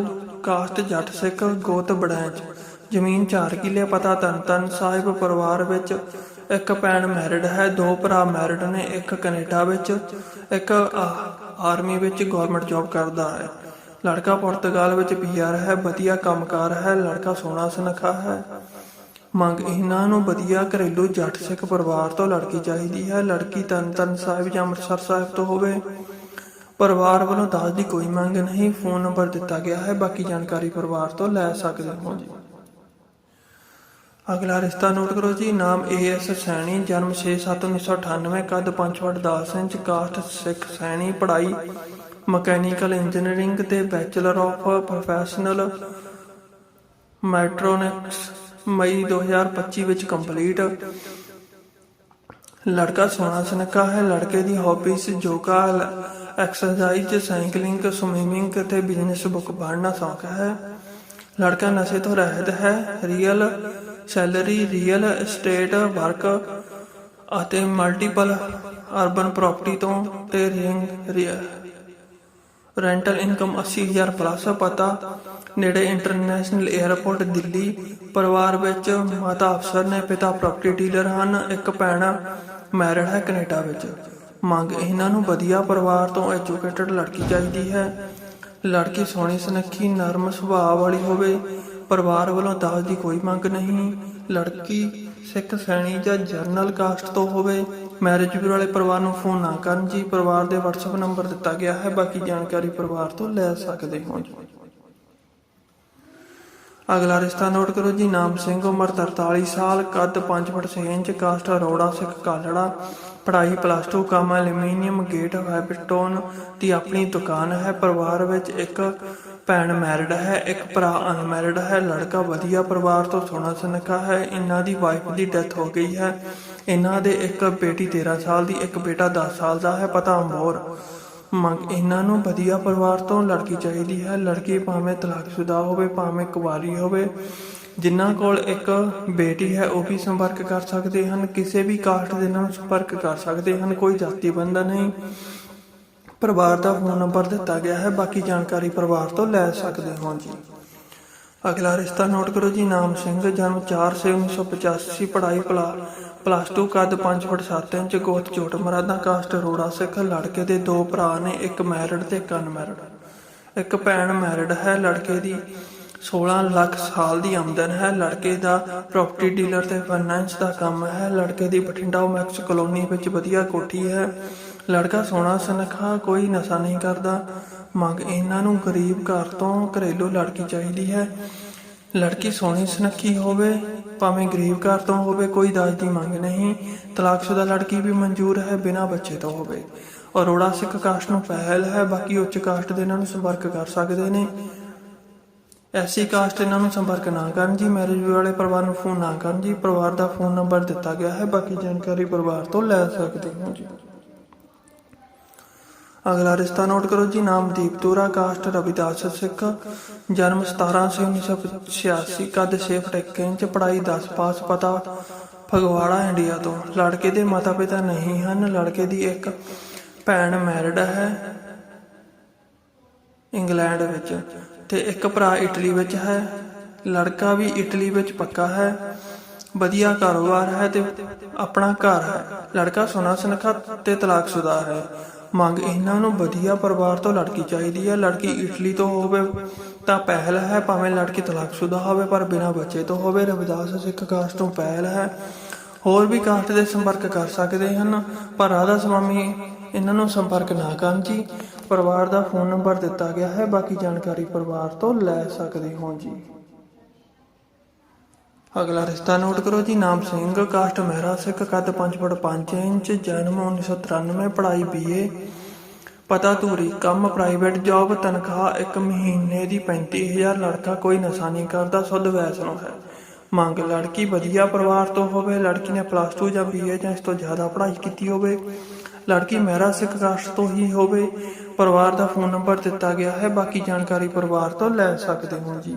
ਕਾਸਟ ਜੱਟ ਸਿੱਖ ਗੋਤ ਬੜੈਚ ਜ਼ਮੀਨ 4 ਕਿੱਲੇ ਪਤਾ ਤਨ ਤਨ ਸਾਹਿਬ ਪਰਿਵਾਰ ਵਿੱਚ। ਇੱਕ ਭੈਣ ਮੈਰਿਡ ਹੈ, ਦੋ ਭਰਾ ਮੈਰਿਡ ਨੇ, ਇੱਕ ਕੈਨੇਡਾ ਵਿੱਚ, ਇੱਕ ਆਰਮੀ ਵਿੱਚ ਗਵਰਨਮੈਂਟ ਜੌਬ ਕਰਦਾ ਹੈ। ਲੜਕਾ ਪੁਰਤਗਾਲ ਵਿੱਚ ਪੀਆਰ ਹੈ, ਵਧੀਆ ਕੰਮਕਾਰ ਹੈ, ਲੜਕਾ ਸੋਹਣਾ ਸੁਨੱਖਾ ਹੈ। ਮੰਗ ਇਹਨਾਂ ਨੂੰ ਵਧੀਆ ਘਰੇਲੂ ਜੱਟ ਸਿੱਖ ਪਰਿਵਾਰ ਤੋਂ ਲੜਕੀ ਚਾਹੀਦੀ ਹੈ। ਲੜਕੀ ਤਰਨਤਾਰਨ ਸਾਹਿਬ ਜਾਂ ਅੰਮ੍ਰਿਤਸਰ ਸਾਹਿਬ ਤੋਂ ਹੋਵੇ। ਪਰਿਵਾਰ ਵੱਲੋਂ ਦਾਜ ਦੀ ਕੋਈ ਮੰਗ ਨਹੀਂ, ਫੋਨ ਨੰਬਰ ਦਿੱਤਾ ਗਿਆ ਹੈ, ਬਾਕੀ ਜਾਣਕਾਰੀ ਪਰਿਵਾਰ ਤੋਂ ਲੈ ਸਕਦੇ ਹੋ ਜੀ। ਅਗਲਾ ਰਿਸ਼ਤਾ ਨੋਟ ਕਰੋ ਜੀ, ਨਾਮ ਏਐਸ ਸੈਣੀ, ਜਨਮ 6/7/1998 ਕੱਦ 5 foot 10 inch caste Sikh Saini, ਪੜ੍ਹਾਈ ਮਕੈਨੀਕਲ ਇੰਜੀਨੀਅਰਿੰਗ ਤੇ ਬੈਚਲਰ ਆਫ ਪ੍ਰੋਫੈਸ਼ਨਲ ਮੈਟ੍ਰੋਨਿਕਸ, ਮਈ 2025 ਵਿੱਚ ਕੰਪਲੀਟ। ਲੜਕਾ ਸੋਹਣਾ ਸਨਕਾ ਹੈ, ਲੜਕੇ ਦੀ hobbies yoga exercise cycling, swimming ਤੇ ਬਿਜ਼ਨਸ ਬੁੱਕ ਪੜ੍ਹਨਾ ਸ਼ੌਕ ਹੈ। ਲੜਕਾ ਨਸ਼ੇ ਤੋਂ ਰਹਿਤ ਹੈ। Real salary real estate work ਅਤੇ ਮਲਟੀਪਲ ਅਰਬਨ ਪ੍ਰਾਪਰਟੀ ਤੋਂ ਤੇ ਰਿੰਗ ਰੈਂਟਲ ਇਨਕਮ 80000 ਪਲੱਸ ਪਤਾ। ਨੇੜੇ ਇੰਟਰਨੈਸ਼ਨਲ 에ਅਰਪੋਰਟ ਦਿੱਲੀ। ਪਰਿਵਾਰ ਵਿੱਚ ਮਾਤਾ ਅਫਸਰ ਨੇ ਪਿਤਾ ਪ੍ਰਾਪਰਟੀ ਡੀਲਰ ਹਨ। ਇੱਕ ਭੈਣ ਮੈਰਿਡ ਹੈ ਕੈਨੇਡਾ ਵਿੱਚ। ਮੰਗ ਇਹਨਾਂ ਨੂੰ ਵਧੀਆ ਪਰਿਵਾਰ ਤੋਂ ਐਜੂਕੇਟਡ ਲੜਕੀ ਚਾਹੀਦੀ ਹੈ। ਲੜਕੀ ਸੋਹਣੀ ਸੁਨੱਖੀ, ਨਰਮ ਸੁਭਾਅ ਵਾਲੀ ਹੋਵੇ, ਪਰਿਵਾਰ ਵੱਲੋਂ ਦਾਜ ਦੀ ਕੋਈ ਮੰਗ ਨਹੀਂ। ਲੜਕੀ ਸਿੱਖ, ਸੈਣੀ ਜਾਂ ਜਰਨਲ ਕਾਸਟ ਤੋਂ ਹੋਵੇ ਮੈਰਿਜ ਬਿਊਰੋ ਵਾਲੇ ਪਰਿਵਾਰ ਨੂੰ ਫੋਨ ਨਾ ਕਰਨ ਜੀ। ਪਰਿਵਾਰ ਦੇ WhatsApp ਨੰਬਰ ਦਿੱਤਾ ਗਿਆ ਹੈ, ਬਾਕੀ ਜਾਣਕਾਰੀ ਪਰਿਵਾਰ ਤੋਂ ਲੈ ਸਕਦੇ ਹੋ ਜੀ। ਅਗਲਾ ਰਿਸ਼ਤਾ ਨੋਟ ਕਰੋ ਜੀ, ਨਾਮ ਸਿੰਘ, ਉਮਰ 43 ਸਾਲ, ਕੱਦ 5 foot 6 inch, caste Arora Sikh Kalra, ਪੜ੍ਹਾਈ ਪਲੱਸ 2 ਕੰਮ ਐਲੂਮੀਨੀਅਮ ਗੇਟ ਵੈਬਸਟੋਨ ਦੀ ਆਪਣੀ ਦੁਕਾਨ ਹੈ। ਪਰਿਵਾਰ ਵਿੱਚ ਇੱਕ ਭੈਣ ਮੈਰਿਡ ਹੈ, ਇੱਕ ਭਰਾ ਅਨਮੈਰਿਡ ਹੈ। ਲੜਕਾ ਵਧੀਆ ਪਰਿਵਾਰ ਤੋਂ ਸੋਹਣਾ ਸੁਨੱਖਾ ਹੈ। ਇਹਨਾਂ ਦੀ ਵਾਈਫ ਦੀ ਡੈਥ ਹੋ ਗਈ ਹੈ। ਇਹਨਾਂ ਦੇ ਇੱਕ ਬੇਟੀ 13 ਸਾਲ ਦੀ, ਇੱਕ ਬੇਟਾ 10 ਸਾਲ ਦਾ ਹੈ। ਪਤਾ ਅੰਬੋਰ ਮੰਗ ਇਹਨਾਂ ਨੂੰ ਵਧੀਆ ਪਰਿਵਾਰ ਤੋਂ ਲੜਕੀ ਚਾਹੀਦੀ ਹੈ। ਲੜਕੀ ਭਾਵੇਂ ਤਲਾਕਸ਼ੁਦਾ ਹੋਵੇ, ਭਾਵੇਂ ਕੁਵਾਰੀ ਹੋਵੇ, ਜਿਨ੍ਹਾਂ ਕੋਲ ਇੱਕ ਬੇਟੀ ਹੈ, ਉਹ ਵੀ ਸੰਪਰਕ ਕਰ ਸਕਦੇ ਹਨ। ਕਿਸੇ ਵੀ ਕਾਸਟ ਦੇ ਨਾਲ ਸੰਪਰਕ ਕਰ ਸਕਦੇ ਹਨ। ਕੋਈ ਜਾਤੀ ਬੰਧਨ ਨਹੀਂ। ਪਰਿਵਾਰ ਦਾ ਫੋਨ ਨੰਬਰ ਦਿੱਤਾ ਗਿਆ ਹੈ। ਬਾਕੀ ਜਾਣਕਾਰੀ ਪਰਿਵਾਰ ਤੋਂ ਲੈ ਸਕਦੇ ਹੋ ਜੀ। ਅਗਲਾ ਰਿਸ਼ਤਾ ਨੋਟ ਕਰੋ ਜੀ। ਨਾਮ ਸਿੰਘ, ਜਨਮ 4 ਸੇ 1985 ਪੜ੍ਹਾਈ ਪਲਾ ਪਲੱਸ 2 ਕੱਦ 5 ਫੁੱਟ 7 ਇੰਚ ਗੋਤ ਚੋਟ ਮਰਾਦਾ ਕਾਸਟ ਰੋੜਾ ਸਿੱਖ ਲੜਕੇ ਦੇ ਦੋ ਭਰਾ ਨੇ, ਇੱਕ ਮੈਰਿਡ ਤੇ ਇੱਕ ਅਨਮੈਰਿਡ। ਇੱਕ ਭੈਣ ਮੈਰਿਡ ਹੈ, ਲੜਕੇ ਦੀ 16 ਲੱਖ ਸਾਲ ਦੀ ਆਮਦਨ ਹੈ, ਲੜਕੇ ਦਾ ਪ੍ਰਾਪਰਟੀ ਡੀਲਰ ਤੇ ਫਾਈਨੈਂਸ ਦਾ ਕੰਮ ਹੈ, ਲੜਕੇ ਦੀ ਬਠਿੰਡਾ ਮੈਕਸ ਕਲੋਨੀ ਵਿੱਚ ਵਧੀਆ ਕੋਠੀ ਹੈ। ਲੜਕਾ ਸੋਹਣਾ ਸੁਨੱਖਾ, ਕੋਈ ਨਸ਼ਾ ਨਹੀਂ ਕਰਦਾ, ਮੰਗ ਇਹਨਾਂ ਨੂੰ ਗਰੀਬ ਘਰ ਤੋਂ ਘਰੇਲੂ ਲੜਕੀ ਚਾਹੀਦੀ ਹੈ। ਲੜਕੀ ਸੋਹਣੀ ਸੁਨੱਖੀ ਹੋਵੇ, ਭਾਵੇਂ ਗਰੀਬ ਘਰ ਤੋਂ ਹੋਵੇ, ਕੋਈ ਦਾਜ ਦੀ ਮੰਗ ਨਹੀਂ। ਤਲਾਕਸ਼ੁਦਾ ਲੜਕੀ ਵੀ ਮਨਜ਼ੂਰ ਹੈ ਬਿਨਾਂ ਬੱਚੇ ਤੋਂ ਹੋਵੇ। ਅਰੋੜਾ ਸਿੱਖ ਕਾਸਟ ਨੂੰ ਪਹਿਲ ਹੈ, ਬਾਕੀ ਉੱਚ ਕਾਸਟ ਦੇ ਇਹਨਾਂ ਨੂੰ ਸੰਪਰਕ ਕਰ ਸਕਦੇ ਨੇ। ਐਸੀ ਕਾਸਟ ਇਹਨਾਂ ਨੂੰ ਸੰਪਰਕ ਨਾ ਕਰਨ ਜੀ ਮੈਰਿਜ ਵਾਲੇ ਪਰਿਵਾਰ ਨੂੰ ਫੋਨ ਨਾ ਕਰਨ ਜੀ, ਪਰਿਵਾਰ ਦਾ ਫੋਨ ਨੰਬਰ ਦਿੱਤਾ ਗਿਆ ਹੈ, ਬਾਕੀ ਜਾਣਕਾਰੀ ਪਰਿਵਾਰ ਤੋਂ ਲੈ ਸਕਦੇ ਹੋ ਜੀ। ਅਗਲਾ ਰਿਸ਼ਤਾ ਨੋਟ ਕਰੋ ਜੀ, ਨਾਮ ਦੀਪ ਕਾਸਟ ਰਵਿਦਾਸ ਸਿੱਖ, ਜਨਮ 17 ਸੇ 1986 ਕੱਦ 6 ਇੰਚ, ਪੜ੍ਹਾਈ 10 ਪਾਸ ਪਤਾ, ਫਗਵਾੜਾ, ਇੰਡੀਆ ਤੋਂ। ਲੜਕੇ ਦੇ ਮਾਤਾ ਪਿਤਾ ਨਹੀਂ ਹਨ, ਲੜਕੇ ਦੀ ਇੱਕ ਭੈਣ ਮੈਰਿਡ ਹੈ ਇੰਗਲੈਂਡ ਵਿੱਚ ਤੇ ਇੱਕ ਭਰਾ ਇਟਲੀ ਵਿੱਚ ਹੈ। ਲੜਕਾ ਵੀ ਇਟਲੀ ਵਿੱਚ ਪੱਕਾ ਹੈ, ਵਧੀਆ ਕਾਰੋਬਾਰ ਹੈ ਤੇ ਆਪਣਾ ਘਰ ਹੈ। ਲੜਕਾ ਸੋਨਾ ਸੁਨੱਖਾ ਤੇ ਤਲਾਕਸ਼ੁਦਾ ਹੈ। ਮੰਗ ਇਹਨਾਂ ਨੂੰ ਵਧੀਆ ਪਰਿਵਾਰ ਤੋਂ ਲੜਕੀ ਚਾਹੀਦੀ ਹੈ। ਲੜਕੀ ਇਟਲੀ ਤੋਂ ਹੋਵੇ ਤਾਂ ਪਹਿਲ ਹੈ, ਭਾਵੇਂ ਲੜਕੀ ਤਲਾਕਸ਼ੁਦਾ ਹੋਵੇ, ਪਰ ਬਿਨਾਂ ਬੱਚੇ ਤੋਂ ਹੋਵੇ, ਰਵਿਦਾਸ ਸਿੱਖ ਕਾਸਟ ਤੋਂ ਪਹਿਲ ਹੈ। ਹੋਰ ਵੀ ਕਾਸਟ ਦੇ ਸੰਪਰਕ ਕਰ ਸਕਦੇ ਹਨ, ਪਰ ਰਾਧਾ ਸਵਾਮੀ ਇਹਨਾਂ ਨੂੰ ਸੰਪਰਕ ਨਾ ਕਰਨ ਜੀ। ਪਰਿਵਾਰ ਦਾ ਫੋਨ ਨੰਬਰ ਦਿੱਤਾ ਗਿਆ ਹੈ, ਬਾਕੀ ਜਾਣਕਾਰੀ ਪਰਿਵਾਰ ਤੋਂ ਲੈ ਸਕਦੇ ਹੋ ਜੀ। ਅਗਲਾ ਰਿਸ਼ਤਾ ਨੋਟ ਕਰੋ ਜੀ, ਨਾਮ ਸਿੰਘ, ਕਾਸਟ ਮਹਿਰਾ ਸਿੱਖ, ਕੱਦ 5 ਫੁੱਟ 5 ਇੰਚ, ਜਨਮ 1993 ਪੜ੍ਹਾਈ ਬੀਏ ਪਤਾ ਧੂਰੀ, ਕੰਮ ਪ੍ਰਾਈਵੇਟ ਜੌਬ ਤਨਖਾਹ, ਇੱਕ ਮਹੀਨੇ ਦੀ 35000 ਲੜਕਾ, ਕੋਈ ਨਸ਼ਾ ਨਹੀਂ ਕਰਦਾ, ਸੁੱਧ ਵੈਸਨੋ ਹੈ। ਮੰਗ, ਲੜਕੀ ਵਧੀਆ ਪਰਿਵਾਰ ਤੋਂ ਹੋਵੇ, ਲੜਕੀ ਨੇ ਪਲੱਸ 2 ਜਾਂ ਬੀਏ ਜਾਂ ਇਸ ਤੋਂ ਜ਼ਿਆਦਾ ਪੜ੍ਹਾਈ ਕੀਤੀ ਹੋਵੇ, ਲੜਕੀ ਮਹਿਰਾ ਸਿੱਖ ਕਾਸਟ ਤੋਂ ਹੀ ਹੋਵੇ, ਪਰਿਵਾਰ ਦਾ ਫੋਨ ਨੰਬਰ ਦਿੱਤਾ ਗਿਆ ਹੈ, ਬਾਕੀ ਜਾਣਕਾਰੀ ਪਰਿਵਾਰ ਤੋਂ ਲੈ ਸਕਦੇ ਹੋ ਜੀ।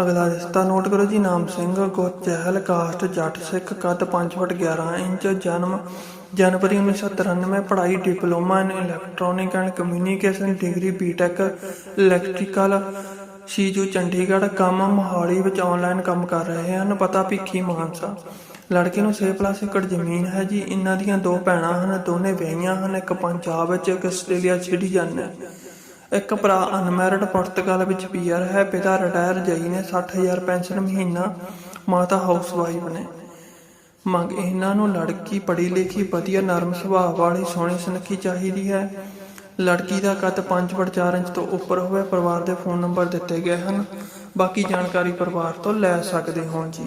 ਅਗਲਾ ਰਿਸ਼ਤਾ ਨੋਟ ਕਰੋ ਜੀ, ਨਾਮ ਸਿੰਘ ਗੋਤ ਚਹਿਲ ਕਾਸਟ, ਜੱਟ ਸਿੱਖ, ਕੱਦ 5 ਫੁੱਟ 11 ਇੰਚ, ਜਨਮ ਜਨਵਰੀ 1993 ਪੜ੍ਹਾਈ, diploma in electronic and communication degree BTech electrical ਸੀਜੂ, Chandigarh, ਕੰਮ ਮੋਹਾਲੀ ਵਿੱਚ ਆਨਲਾਈਨ ਕੰਮ ਕਰ ਰਹੇ ਹਨ, ਪਤਾ ਭਿੱਖੀ ਮਾਨਸਾ। ਲੜਕੇ ਨੂੰ 6 ਪਲੱਸ ਏਕੜ ਜ਼ਮੀਨ ਹੈ ਜੀ, ਇਹਨਾਂ ਦੀਆਂ ਦੋ ਭੈਣਾਂ ਹਨ, ਦੋਨੇ ਵਿਆਹੀਆਂ ਹਨ, ਇੱਕ ਪੰਜਾਬ ਵਿੱਚ, ਇੱਕ ਆਸਟ੍ਰੇਲੀਆ ਸਿਟੀਜ਼ਨ ਹੈ। ਇੱਕ ਭਰਾ ਅਨਮੈਰਿਡ ਪੁਰਤਗਾਲ ਵਿੱਚ ਪੀਆਰ ਹੈ, ਪਿਤਾ ਰਿਟਾਇਰ ਜਈ ਨੇ 60000 ਪੈਨਸ਼ਨ ਮਹੀਨਾ, ਮਾਤਾ ਹਾਊਸਵਾਈਫ ਨੇ। ਮੰਗ, ਇਹਨਾਂ ਨੂੰ ਲੜਕੀ ਪੜ੍ਹੀ ਲਿਖੀ, ਵਧੀਆ ਨਰਮ ਸੁਭਾਅ ਵਾਲੀ, ਸੋਹਣੀ ਸੁਨੱਖੀ ਚਾਹੀਦੀ ਹੈ। ਲੜਕੀ ਦਾ ਕੱਦ 5 ਫੁੱਟ 4 ਇੰਚ ਤੋਂ ਉੱਪਰ ਹੋਵੇ, ਪਰਿਵਾਰ ਦੇ ਫੋਨ ਨੰਬਰ ਦਿੱਤੇ ਗਏ ਹਨ। ਬਾਕੀ ਜਾਣਕਾਰੀ ਪਰਿਵਾਰ ਤੋਂ ਲੈ ਸਕਦੇ ਹੋ ਜੀ।